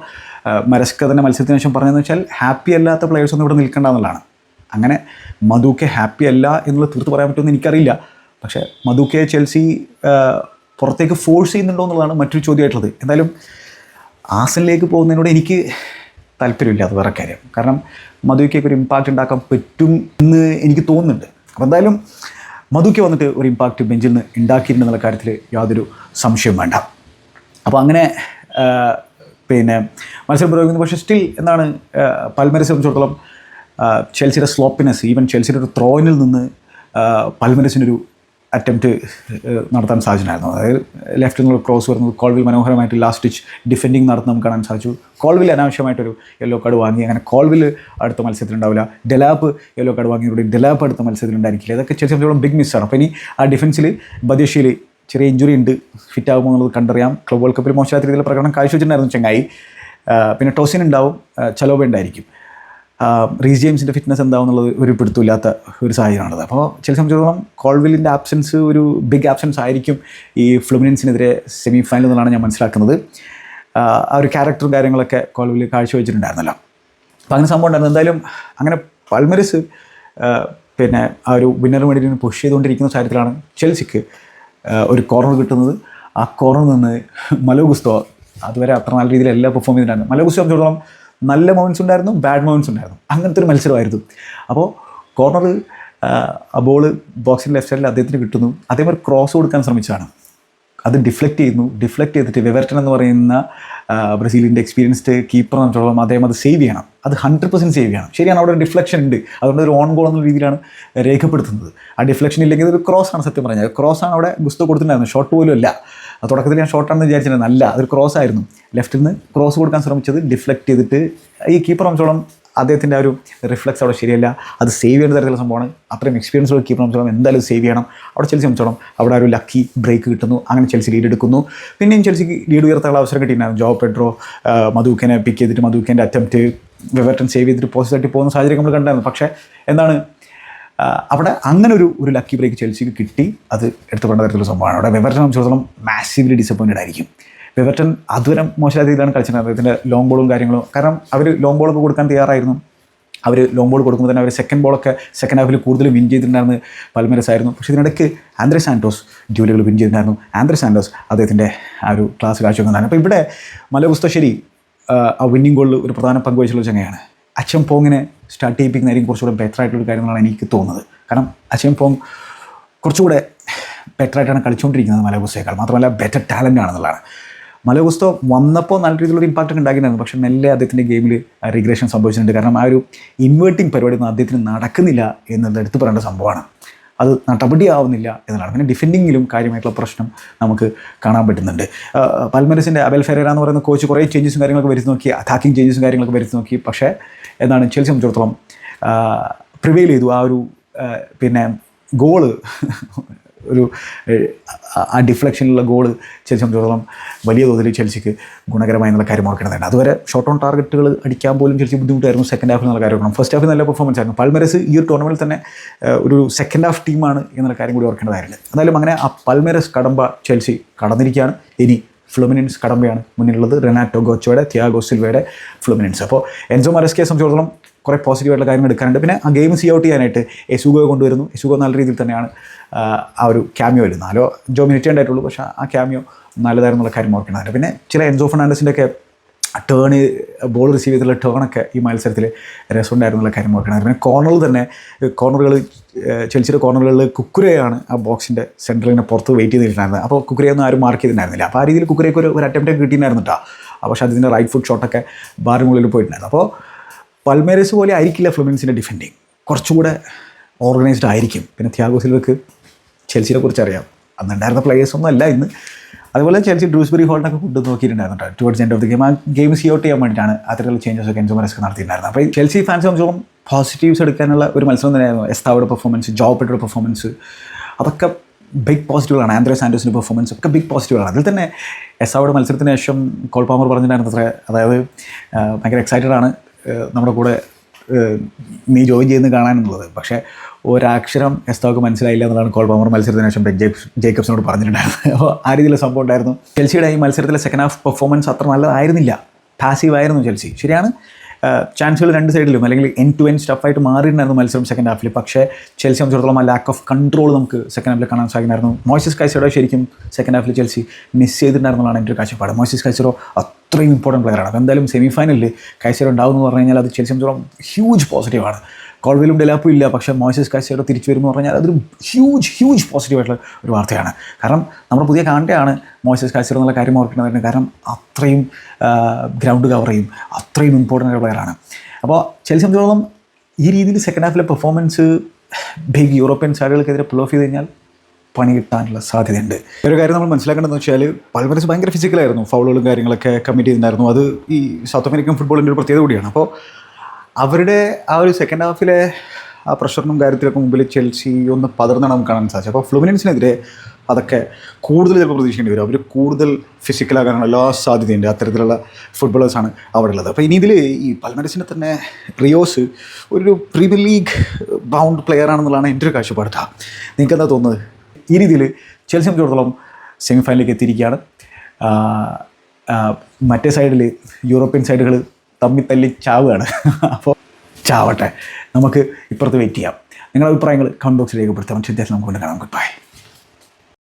മരസ്ക തന്നെ മത്സരത്തിന് ശേഷം പറഞ്ഞതെന്ന് വെച്ചാൽ ഹാപ്പി അല്ലാത്ത പ്ലെയേഴ്സ് ഒന്നും ഇവിടെ നിൽക്കേണ്ട എന്നുള്ളതാണ്. അങ്ങനെ മധുക്കെ ഹാപ്പി അല്ല എന്നുള്ളത് തീർത്ത് പറയാൻ പറ്റുമെന്ന് എനിക്കറിയില്ല. പക്ഷേ മധുക്കെ ചെൽസി പുറത്തേക്ക് ഫോഴ്സ് ചെയ്യുന്നുണ്ടോ എന്നുള്ളതാണ് മറ്റൊരു ചോദ്യമായിട്ടുള്ളത്. എന്തായാലും ആസനിലേക്ക് പോകുന്നതിനോട് എനിക്ക് താല്പര്യമില്ല അത് വേറെ കാര്യം. കാരണം മധുക്കൊക്കെ ഒരു ഇമ്പാക്റ്റ് ഉണ്ടാക്കാൻ പറ്റും എന്ന് എനിക്ക് തോന്നുന്നുണ്ട്. അപ്പോൾ എന്തായാലും മധുക്ക് വന്നിട്ട് ഒരു ഇമ്പാക്റ്റ് ബെഞ്ചിൽ നിന്ന് ഉണ്ടാക്കിയിട്ടുണ്ടെന്നുള്ള കാര്യത്തിൽ യാതൊരു സംശയവും വേണ്ട. അപ്പോൾ അങ്ങനെ പിന്നെ മത്സരം പുരോഗമിക്കുന്നു. പക്ഷേ സ്റ്റിൽ എന്താണ് പൽമരെ സംബന്ധിച്ചിടത്തോളം ചെൽസിയുടെ സ്ലോപ്പിനെസ് ഈവൻ ചെൽസിയുടെ ഒരു ത്രോയിനിൽ നിന്ന് പൽമരസിനൊരു അറ്റംപ്റ്റ് നടത്താൻ സാധിച്ചിട്ടുണ്ടായിരുന്നു. അതായത് ലെഫ്റ്റിൽ നിന്നുള്ള ക്രോസ് വരുന്നത് കോൾവിൽ മനോഹരമായിട്ട് ലാസ്റ്റ് സ്റ്റിച്ച് ഡിഫെൻഡിങ് നടത്തുന്ന നമുക്ക് കാണാൻ സാധിച്ചു. കോൾവിൽ അനാവശ്യമായിട്ടൊരു യെല്ലോ കാർഡ് വാങ്ങി. അങ്ങനെ കോൾവിൽ അടുത്ത മത്സരത്തിലുണ്ടാവില്ല ഡെലാപ്പ് യെല്ലോ കാർഡ് വാങ്ങിയതോടെ ഡെലാപ്പ് അടുത്ത മത്സരത്തിലുണ്ടായിരിക്കില്ല ഇതൊക്കെ ചെറിയ സംബന്ധിച്ചോളം ബിഗ് മിസ്സാണ് അപ്പോൾ ഇനി ആ ഡിഫൻസിൽ ബദേശിയിൽ ചെറിയ ഇഞ്ചുറി ഉണ്ട്. ഫിറ്റ് ആകുമോ എന്നുള്ളത് കണ്ടറിയാം. ക്ലബ് വേൾഡ് കപ്പിൽ മോശമാത്ത രീതിയിൽ പ്രകടനം കാഴ്ചവെച്ചിട്ടുണ്ടായിരുന്നു ചെങ്ങായി. പിന്നെ ടോസിൻ ഉണ്ടാവും. ചലോബ ഉണ്ടായിരിക്കും. റീസ് ജെയിംസിന്റെ ഫിറ്റ്നസ് എന്താണെന്നുള്ളത് ഒരു പിടുത്തമില്ലാത്ത ഒരു സാഹചര്യമാണത്. അപ്പോൾ ചില സംബന്ധിച്ചിടത്തോളം കോൾവില്ലിന്റെ ആബ്സെൻസ് ഒരു ബിഗ് ആബ്സെൻസ് ആയിരിക്കും ഈ ഫ്ലുമിനൻസിനെതിരെ സെമി ഫൈനൽ എന്നാണ് ഞാൻ മനസ്സിലാക്കുന്നത്. ആ ഒരു ക്യാരക്ടറും കാര്യങ്ങളൊക്കെ കോൾവിൽ കാഴ്ചവെച്ചിട്ടുണ്ടായിരുന്നല്ലോ. അപ്പോൾ അങ്ങനെ സംഭവം ഉണ്ടായിരുന്നു. എന്തായാലും അങ്ങനെ പൾമരസ് പിന്നെ ആ ഒരു വിന്നർ വേണ്ടിയിട്ട് പുഷ് ചെയ്തുകൊണ്ടിരിക്കുന്ന സാഹചര്യത്തിലാണ് ചെൽസിക്ക് ഒരു കോർണർ കിട്ടുന്നത്. ആ കോർണറിൽ നിന്ന് മലോ ഗുസ്തോ അതുവരെ അത്ര നല്ല രീതിയിൽ പെർഫോം ചെയ്തിട്ടുണ്ടായിരുന്നു മലോ ഗുസ്തോ സംബന്ധിച്ചിടത്തോളം നല്ല മൊമെന്റ്സ് ഉണ്ടായിരുന്നു ബാഡ് മൊമെന്റ്സ് ഉണ്ടായിരുന്നു. അങ്ങനത്തെ ഒരു മത്സരമായിരുന്നു. അപ്പോൾ കോർണർ ആ ബോൾ ബോക്സിന്റെ ലെഫ്റ്റ് സൈഡിൽ അദ്ദേഹത്തിന് കിട്ടുന്നു. അതേമാതിരി ക്രോസ് കൊടുക്കാൻ ശ്രമിച്ചാണ് അത് ഡിഫ്ലക്റ്റ് ചെയ്യുന്നു. ഡിഫ്ലക്റ്റ് ചെയ്തിട്ട് വെവർട്ടൺ എന്ന് പറയുന്ന ബ്രസീലിന്റെ എക്സ്പീരിയൻസ്ഡ് കീപ്പർ എന്നിടത്തോളം അദ്ദേഹം അത് സേവ് ചെയ്യണം. അത് ഹൺഡ്രഡ് പെർസെന്റ് സേവ് ചെയ്യണം. ശരിയാണ് അവിടെ ഒരു ഡിഫ്ലക്ഷൻ ഉണ്ട്. അതുകൊണ്ട് ഒരു ഓൺ ഗോൾ എന്ന രീതിയിലാണ് രേഖപ്പെടുത്തുന്നത്. ആ ഡിഫ്ലക്ഷൻ ഇല്ലെങ്കിൽ ഒരു ക്രോസ് ആണ് സത്യം പറഞ്ഞത്. ക്രോസ് ആണ് അവിടെ ഗുസ്തു കൊടുത്തിട്ടുണ്ടായിരുന്നു ഷോട്ട് പോലും അല്ല. ആ തുടക്കത്തിൽ ഞാൻ ഷോട്ടാണെന്ന് വിചാരിച്ചിരുന്നത് അല്ല അതൊരു ക്രോസ് ആയിരുന്നു. ലെഫ്റ്റിൽ നിന്ന് ക്രോസ് കൊടുക്കാൻ ശ്രമിച്ചത് ഡിഫ്ലക്റ്റ് ചെയ്തിട്ട് ഈ കീപ്പർ അംശോളം അദ്ദേഹത്തിന്റെ ആ ഒരു റിഫ്ലക്സ് അവിടെ ശരിയല്ല. അത് സേവ് ചെയ്യുന്ന തരത്തിലുള്ള സംഭവമാണ്. അത്രയും എക്സ്പീരിയൻസ് ഉള്ള കീപ്പർ സംബന്ധിച്ചോളം എന്തായാലും സേവ് ചെയ്യണം. അവിടെ ചെൽസി സംബന്ധിച്ചോളം അവിടെ ഒരു ലക്കി ബ്രേക്ക് കിട്ടുന്നു. അങ്ങനെ ചെൽസി ലീഡ് എടുക്കുന്നു. പിന്നെയും ചെൽസിക്ക് ലീഡ് ഉയർത്താനുള്ള അവസരം കിട്ടിയിട്ടുണ്ടായിരുന്നു ജോ പെഡ്രോ മധുക്കനെ പിക്ക് ചെയ്തിട്ട് മധുക്കന്റെ അറ്റംപ്റ്റ് വെവർട്ടൺ സേവ് ചെയ്തിട്ട് പോസിറ്റീവ് പോകുന്ന സാഹചര്യം നമ്മൾ കണ്ടായിരുന്നു. പക്ഷേ എന്താണ് അവിടെ അങ്ങനെ ഒരു ഒരു ലക്കി ബ്രേക്ക് ചെൽസിക്ക് കിട്ടി. അത് എടുത്തു കൊണ്ട തരത്തിലുള്ള സംഭവമാണ്. അവിടെ വെവർട്ടൻ സംബന്ധിച്ചിടത്തോളം മാസീവ്ലി ഡിസപ്പോയിന്റഡ് ആയിരിക്കും. വെവർട്ടൻ അതുവരെ മോശമായ രീതിയിലാണ് കളിച്ചത് അദ്ദേഹത്തിന്റെ ലോങ് ബോളും കാര്യങ്ങളും. കാരണം അവർ ലോങ് ബോളൊക്കെ കൊടുക്കാൻ തയ്യാറായിരുന്നു. അവർ ലോങ് ബോൾ കൊടുക്കുമ്പോൾ തന്നെ അവർ സെക്കൻഡ് ബോളൊക്കെ സെക്കൻഡ് ഹാഫിൽ കൂടുതൽ വിൻ ചെയ്തിട്ടുണ്ടായിരുന്നു പൽമരസ് ആയിരുന്നു. പക്ഷേ ഇതിനിടയ്ക്ക് ആന്ദ്രേ സാന്റോസ് ഡ്യൂലുകൾ വിൻ ചെയ്തിട്ടുണ്ടായിരുന്നു. ആന്ദ്രേ സാന്റോസ് അദ്ദേഹത്തിന്റെ ആ ഒരു ക്ലാസ് കാഴ്ച വന്നതാണ്. അപ്പോൾ ഇവിടെ മലപുസ്തശ്ശേരി ആ വിന്നിംഗ് ഗോളിൽ ഒരു പ്രധാന പങ്ക് വഹിച്ചുള്ള ചങ്ങയാണ് അച്ഛൻ പോങ്ങിനെ സ്റ്റാർട്ട് ചെയ്യിപ്പിക്കുന്നതായിരിക്കും കുറച്ചുകൂടെ ബെറ്റർ ആയിട്ടുള്ള കാര്യങ്ങളാണ് എനിക്ക് തോന്നുന്നത്. കാരണം അച്ഛൻ പോങ് കുറച്ചുകൂടെ ബെറ്ററായിട്ടാണ് കളിച്ചുകൊണ്ടിരിക്കുന്നത് മലഗുസ്തയേക്കാൾ മാത്രമല്ല ബെറ്റർ ടാലന്റ് ആണെന്നുള്ളതാണ്. മലഗുസ്തോ വന്നപ്പോൾ നല്ല രീതിയിലുള്ള ഇമ്പാക്റ്റ് ഒക്കെ ഉണ്ടാക്കിയിട്ടുണ്ടായിരുന്നു. പക്ഷേ മെല്ലെ അദ്ദേഹത്തിന്റെ ഗെയിമിൽ റിഗ്രേഷൻ സംഭവിച്ചിട്ടുണ്ട്. കാരണം ആ ഒരു ഇൻവേർട്ടിംഗ് പരിപാടി ഒന്നും അദ്ദേഹത്തിന് നടക്കുന്നില്ല എന്നുള്ളത് എടുത്തു പറയേണ്ട സംഭവമാണ്. അത് നടപടി ആവുന്നില്ല എന്നതാണ് പിന്നെ ഡിഫെൻഡിങ്ങിലും കാര്യമായിട്ടുള്ള പ്രശ്നം നമുക്ക് കാണാൻ പറ്റുന്നുണ്ട്. പൽമരസിന്റെ അബൽ ഫെരേര എന്ന് പറയുന്ന കോച്ച് കുറേ ചേഞ്ചസും കാര്യങ്ങളൊക്കെ വരുത്തി നോക്കി അറ്റാക്കിംഗ് ചേഞ്ചസും കാര്യങ്ങളൊക്കെ വരുത്തി നോക്കി. പക്ഷേ എന്താണ് ചെൽസി സംബന്ധിച്ചിടത്തോളം പ്രിവെയിൽ ചെയ്തു. ആ ഒരു പിന്നെ ഗോൾ ഒരു ആ- ഡിഫ്ലക്ഷനിലുള്ള ഗോൾ ചെൽസി സംബന്ധിച്ചിടത്തോളം വലിയ തോതിൽ ചെൽസിക്ക് ഗുണകരമായി എന്നുള്ള കാര്യം ഓർക്കേണ്ടതാണ് അതുവരെ ഷോർട്ട് ഓൺ ടാർഗറ്റുകൾ അടിക്കാൻ പോലും ചെൽസി ബുദ്ധിമുട്ടായിരുന്നു സെക്കൻഡ് ഹാഫിൽ എന്നുള്ള കാര്യം ഫസ്റ്റ് ഹാഫിൽ നല്ല പെർഫോമൻസ് ആയിരുന്നു. പൽമരസ് ഈ ഒരു ടൂർണമെന്റിൽ തന്നെ ഒരു സെക്കൻഡ് ഹാഫ് ടീമാണ് എന്നുള്ള കാര്യം കൂടി ഓർക്കേണ്ടതായിരുന്നു എന്നാലും അങ്ങനെ ആ പൽമരസ് കടമ്പ ചെൽസി കടന്നിരിക്കുകയാണ്. ഇനി ഫ്ലുമിനൻസ് കടമ്പയാണ് മുന്നിലുള്ളത്. റെനാറ്റോ ഗോച്ചോയുടെ തിയാഗോ സിൽവയുടെ ഫ്ലുമിനൻസ്. അപ്പോൾ എൻസോ മരസ്കയെ സംബന്ധിച്ചിടത്തോളം കുറേ പോസിറ്റീവായിട്ടുള്ള കാര്യങ്ങൾ എടുക്കാനുണ്ട്. പിന്നെ ആ ഗെയിം സി ഔട്ട് ചെയ്യാനായിട്ട് എസുഗോയെ കൊണ്ടുവരുന്നു. എസുഗോ നല്ല രീതിയിൽ തന്നെയാണ് ആ, ഒരു ക്യാമിയോ വരുന്നത്. നാലോ ജോ മിനിറ്റ് ഉണ്ടായിട്ടുള്ളൂ പക്ഷേ ആ ക്യാമിയോ നല്ലതായിരുന്നുള്ള കാര്യം ഓർക്കേണ്ടതാണ്. പിന്നെ ചില എൻസോ ഫെർണാണ്ടസിന്റെ ഒക്കെ ടേൺ ബോൾ റിസീവ് ചെയ്തിട്ടുള്ള ടേണൊക്കെ ഈ മത്സരത്തിൽ രസമുണ്ടായിരുന്നുള്ള കാര്യം ഓർക്കണം പിന്നെ കോർണറിൽ തന്നെ കോർണറുകൾ ചെൽസിയുടെ കോർണറുകളിൽ കുക്കുരയാണ് ആ ബോക്സിന്റെ സെന്ററിനെ പുറത്ത് വെയിറ്റ് ചെയ്തിട്ടുണ്ടായിരുന്നത്. അപ്പോൾ കുക്കുരയൊന്നും ആരും മാർക്ക് ചെയ്തിട്ടുണ്ടായിരുന്നില്ല. അപ്പോൾ ആ രീതിയിൽ കുക്കുരയ്ക്ക് ഒരു ഒരു അറ്റംപ്റ്റ് കിട്ടിയിട്ടുണ്ടായിരുന്നു കേട്ടോ പക്ഷേ അതിന്റെ റൈറ്റ് ഫുഡ് ഷോട്ടൊക്കെ ബാറിനുള്ളിൽ പോയിട്ടുണ്ടായിരുന്നു. അപ്പോൾ പൽമേരസ് പോലെ ആയിരിക്കില്ല ഫ്ലുമിൻസിന്റെ ഡിഫെൻഡിങ്. കുറച്ചുകൂടെ ഓർഗനൈസ്ഡ് ആയിരിക്കും. പിന്നെ ത്യാഗോ സിൽവക്ക് ചെൽസിയെ കുറിച്ച് അറിയാം. അന്നുണ്ടായിരുന്ന പ്ലേയേഴ്സ് ഒന്നും അല്ല ഇന്ന്. അതുപോലെ ചെൽസി ഡ്രൂസ്ബറി ഹോളിനൊക്കെ കൊണ്ടു നോക്കിയിട്ടുണ്ടായിരുന്നു towards end of the game ആ ഗെയിം സി ഔട്ട് ചെയ്യാൻ വേണ്ടിയിട്ടാണ് അത്തരത്തിലുള്ള ചേഞ്ചസ് ഒക്കെ എൻസോ മരസ്ക്ക് നടത്തിയിട്ടുണ്ടായിരുന്നത്. അപ്പോൾ ചെൽസി ഫാൻസ് സംബന്ധിച്ചോളം പോസിറ്റീവ്സ് എടുക്കാനുള്ള ഒരു മത്സരം തന്നെയായിരുന്നു. എസ്താവയുടെ പെർഫോമൻസ് ജോബിന്റെ പെർഫോമൻസ് അതൊക്കെ ബിഗ് പോസിറ്റീവുകളാണ് ആൻഡ്രോ സാൻഡോസിന്റെ പെർഫോമൻസ് ഒക്കെ ബിഗ് പോസിറ്റീവുകളാണ് അതിൽ തന്നെ എസ്താവയുടെ മത്സരത്തിന് ശേഷം കോൾപാമർ പറഞ്ഞിട്ടുണ്ടായിരുന്നു അത്ര അതായത് ഭയങ്കര എക്സൈറ്റഡ് ആണ്. നമ്മുടെ കൂടെ നീ ജോയിൻ ചെയ്യുന്നത് കാണാനുള്ളത്. പക്ഷേ ഒരക്ഷരം എസ്തോക്ക് മനസ്സിലായില്ല എന്നതാണ് കോൾപാമർ മത്സരത്തിന് ശേഷം ജേക്കബ്സിനോട് പറഞ്ഞിട്ടുണ്ടായിരുന്നത്. അപ്പോൾ ആ രീതിയിലുള്ള സംഭവം ഉണ്ടായിരുന്നു. ചെൽസിയുടെ ഈ മത്സരത്തിലെ സെക്കൻഡ് ഹാഫ് പെർഫോമൻസ് അത്ര നല്ലതായിരുന്നില്ല. പാസീവ് ആയിരുന്നു ചെൽസി. ശരിയാണ്? ചാൻസുകൾ രണ്ട് സൈഡിലും അല്ലെങ്കിൽ എൻ ടു എൻ സ്റ്റഫായിട്ട് മാറിയിട്ടുണ്ടായിരുന്നു മത്സരം സെക്കൻഡ് ഹാഫിൽ പക്ഷേ ചെൽസി സംബന്ധിച്ചിടത്തോളം ആ ലാക്ക് ഓഫ് കൺട്രോൾ നമുക്ക് സെക്കൻഡ് ഹാഫിൽ കാണാൻ സാധിക്കുമായിരുന്നു മോയ്സസ് കൈസറോ ശരിക്കും സെക്കൻഡ് ഹാഫിൽ ചെൽസി മിസ് ചെയ്തിട്ടുണ്ടായിരുന്നതാണ് എന്റെ ഒരു കാഴ്ചപ്പാട് മോയ്സസ് കൈസറോ അത്രയും ഇമ്പോർട്ടന്റ് പ്ലെയറാണ് അപ്പോൾ എന്തായാലും സെമി ഫൈനലിൽ കൈസറോ ഉണ്ടാവും എന്ന് പറഞ്ഞു കഴിഞ്ഞാൽ അത് ചെൽസി സംബന്ധിച്ചിടത്തോളം ഹ്യൂജ് പോസിറ്റീവാണ് കോൾവിലും ഡെലാപ്പും ഇല്ല. പക്ഷേ മോയ്സസ് കൈസറോ തിരിച്ചു വരുമെന്ന് പറഞ്ഞാൽ അതൊരു ഹ്യൂജ് ഹ്യൂജ് പോസിറ്റീവായിട്ടുള്ള ഒരു വാർത്തയാണ്. കാരണം നമ്മൾ പുതിയ കാണ്ടയാണ് മോയ്സസ് കൈസറോ എന്നുള്ള കാര്യം ഓർക്കുന്നത് കാരണം അത്രയും ഗ്രൗണ്ട് കവർ ചെയ്യും. അത്രയും ഇമ്പോർട്ടന്റ് ആയ പ്ലെയറാണ് അപ്പോൾ ചെൽസി സംബന്ധിച്ചോളം ഈ രീതിയിൽ സെക്കൻഡ് ഹാഫിലെ പെർഫോമൻസ് ബിഗ് യൂറോപ്യൻ സൈഡുകൾക്കെതിരെ പുൾ ഓഫ് ചെയ്ത് കഴിഞ്ഞാൽ പണി കിട്ടാനുള്ള സാധ്യതയുണ്ട്. ഒരു കാര്യം നമ്മൾ മനസ്സിലാക്കേണ്ടതെന്ന് വെച്ചാൽ പൾവരസ് ഭയങ്കര ഫിസിക്കലായിരുന്നു ഫൗളുകളും കാര്യങ്ങളൊക്കെ കമ്മിറ്റ് ചെയ്തിട്ടുണ്ടായിരുന്നു. അത് ഈ സൗത്ത് അമേരിക്കൻ ഫുട്ബോളിന്റെ ഒരു പ്രത്യേകത കൂടിയാണ്. അപ്പോൾ അവരുടെ ആ ഒരു സെക്കൻഡ് ഹാഫിലെ ആ പ്രഷറിനും കാര്യത്തിലൊക്കെ മുമ്പിൽ ചെൽസി ഒന്ന് പതർന്നാണ് നമുക്ക് കാണാൻ സാധിച്ചത്. അപ്പോൾ ഫ്ലുമിനൻസിനെതിരെ അതൊക്കെ കൂടുതൽ ചിലപ്പോൾ പ്രതീക്ഷിക്കേണ്ടി വരും. അവർ കൂടുതൽ ഫിസിക്കലാകാനുള്ള എല്ലാ സാധ്യതയുണ്ട്. അത്തരത്തിലുള്ള ഫുട്ബോളേഴ്സാണ് അവിടെ ഉള്ളത്. അപ്പോൾ ഇനി ഇതിൽ ഈ പൽമരസിനെ തന്നെ റിയോസ് ഒരു പ്രീമിയർ ലീഗ് ബൗണ്ട് പ്ലെയർ ആണെന്നുള്ളതാണ് എന്റെ ഒരു കാഴ്ചപ്പാട്. നിങ്ങൾക്ക് എന്താ തോന്നുന്നത്? ഈ രീതിയിൽ ചെൽസി സംബന്ധിച്ചിടത്തോളം സെമി ഫൈനലിലേക്ക് എത്തിയിരിക്കുകയാണ്. മറ്റേ സൈഡിൽ യൂറോപ്യൻ സൈഡുകൾ തമ്മി തല്ലി ചാവുകയാണ് അപ്പോൾ ചാവട്ടെ. നമുക്ക് ഇപ്പുറത്ത് വെയിറ്റ് ചെയ്യാം. നിങ്ങളുടെ അഭിപ്രായങ്ങൾ കമന്റ് ബോക്സിൽ രേഖപ്പെടുത്താം. ശരി നമുക്ക് കൊണ്ട് കാണാം. Good bye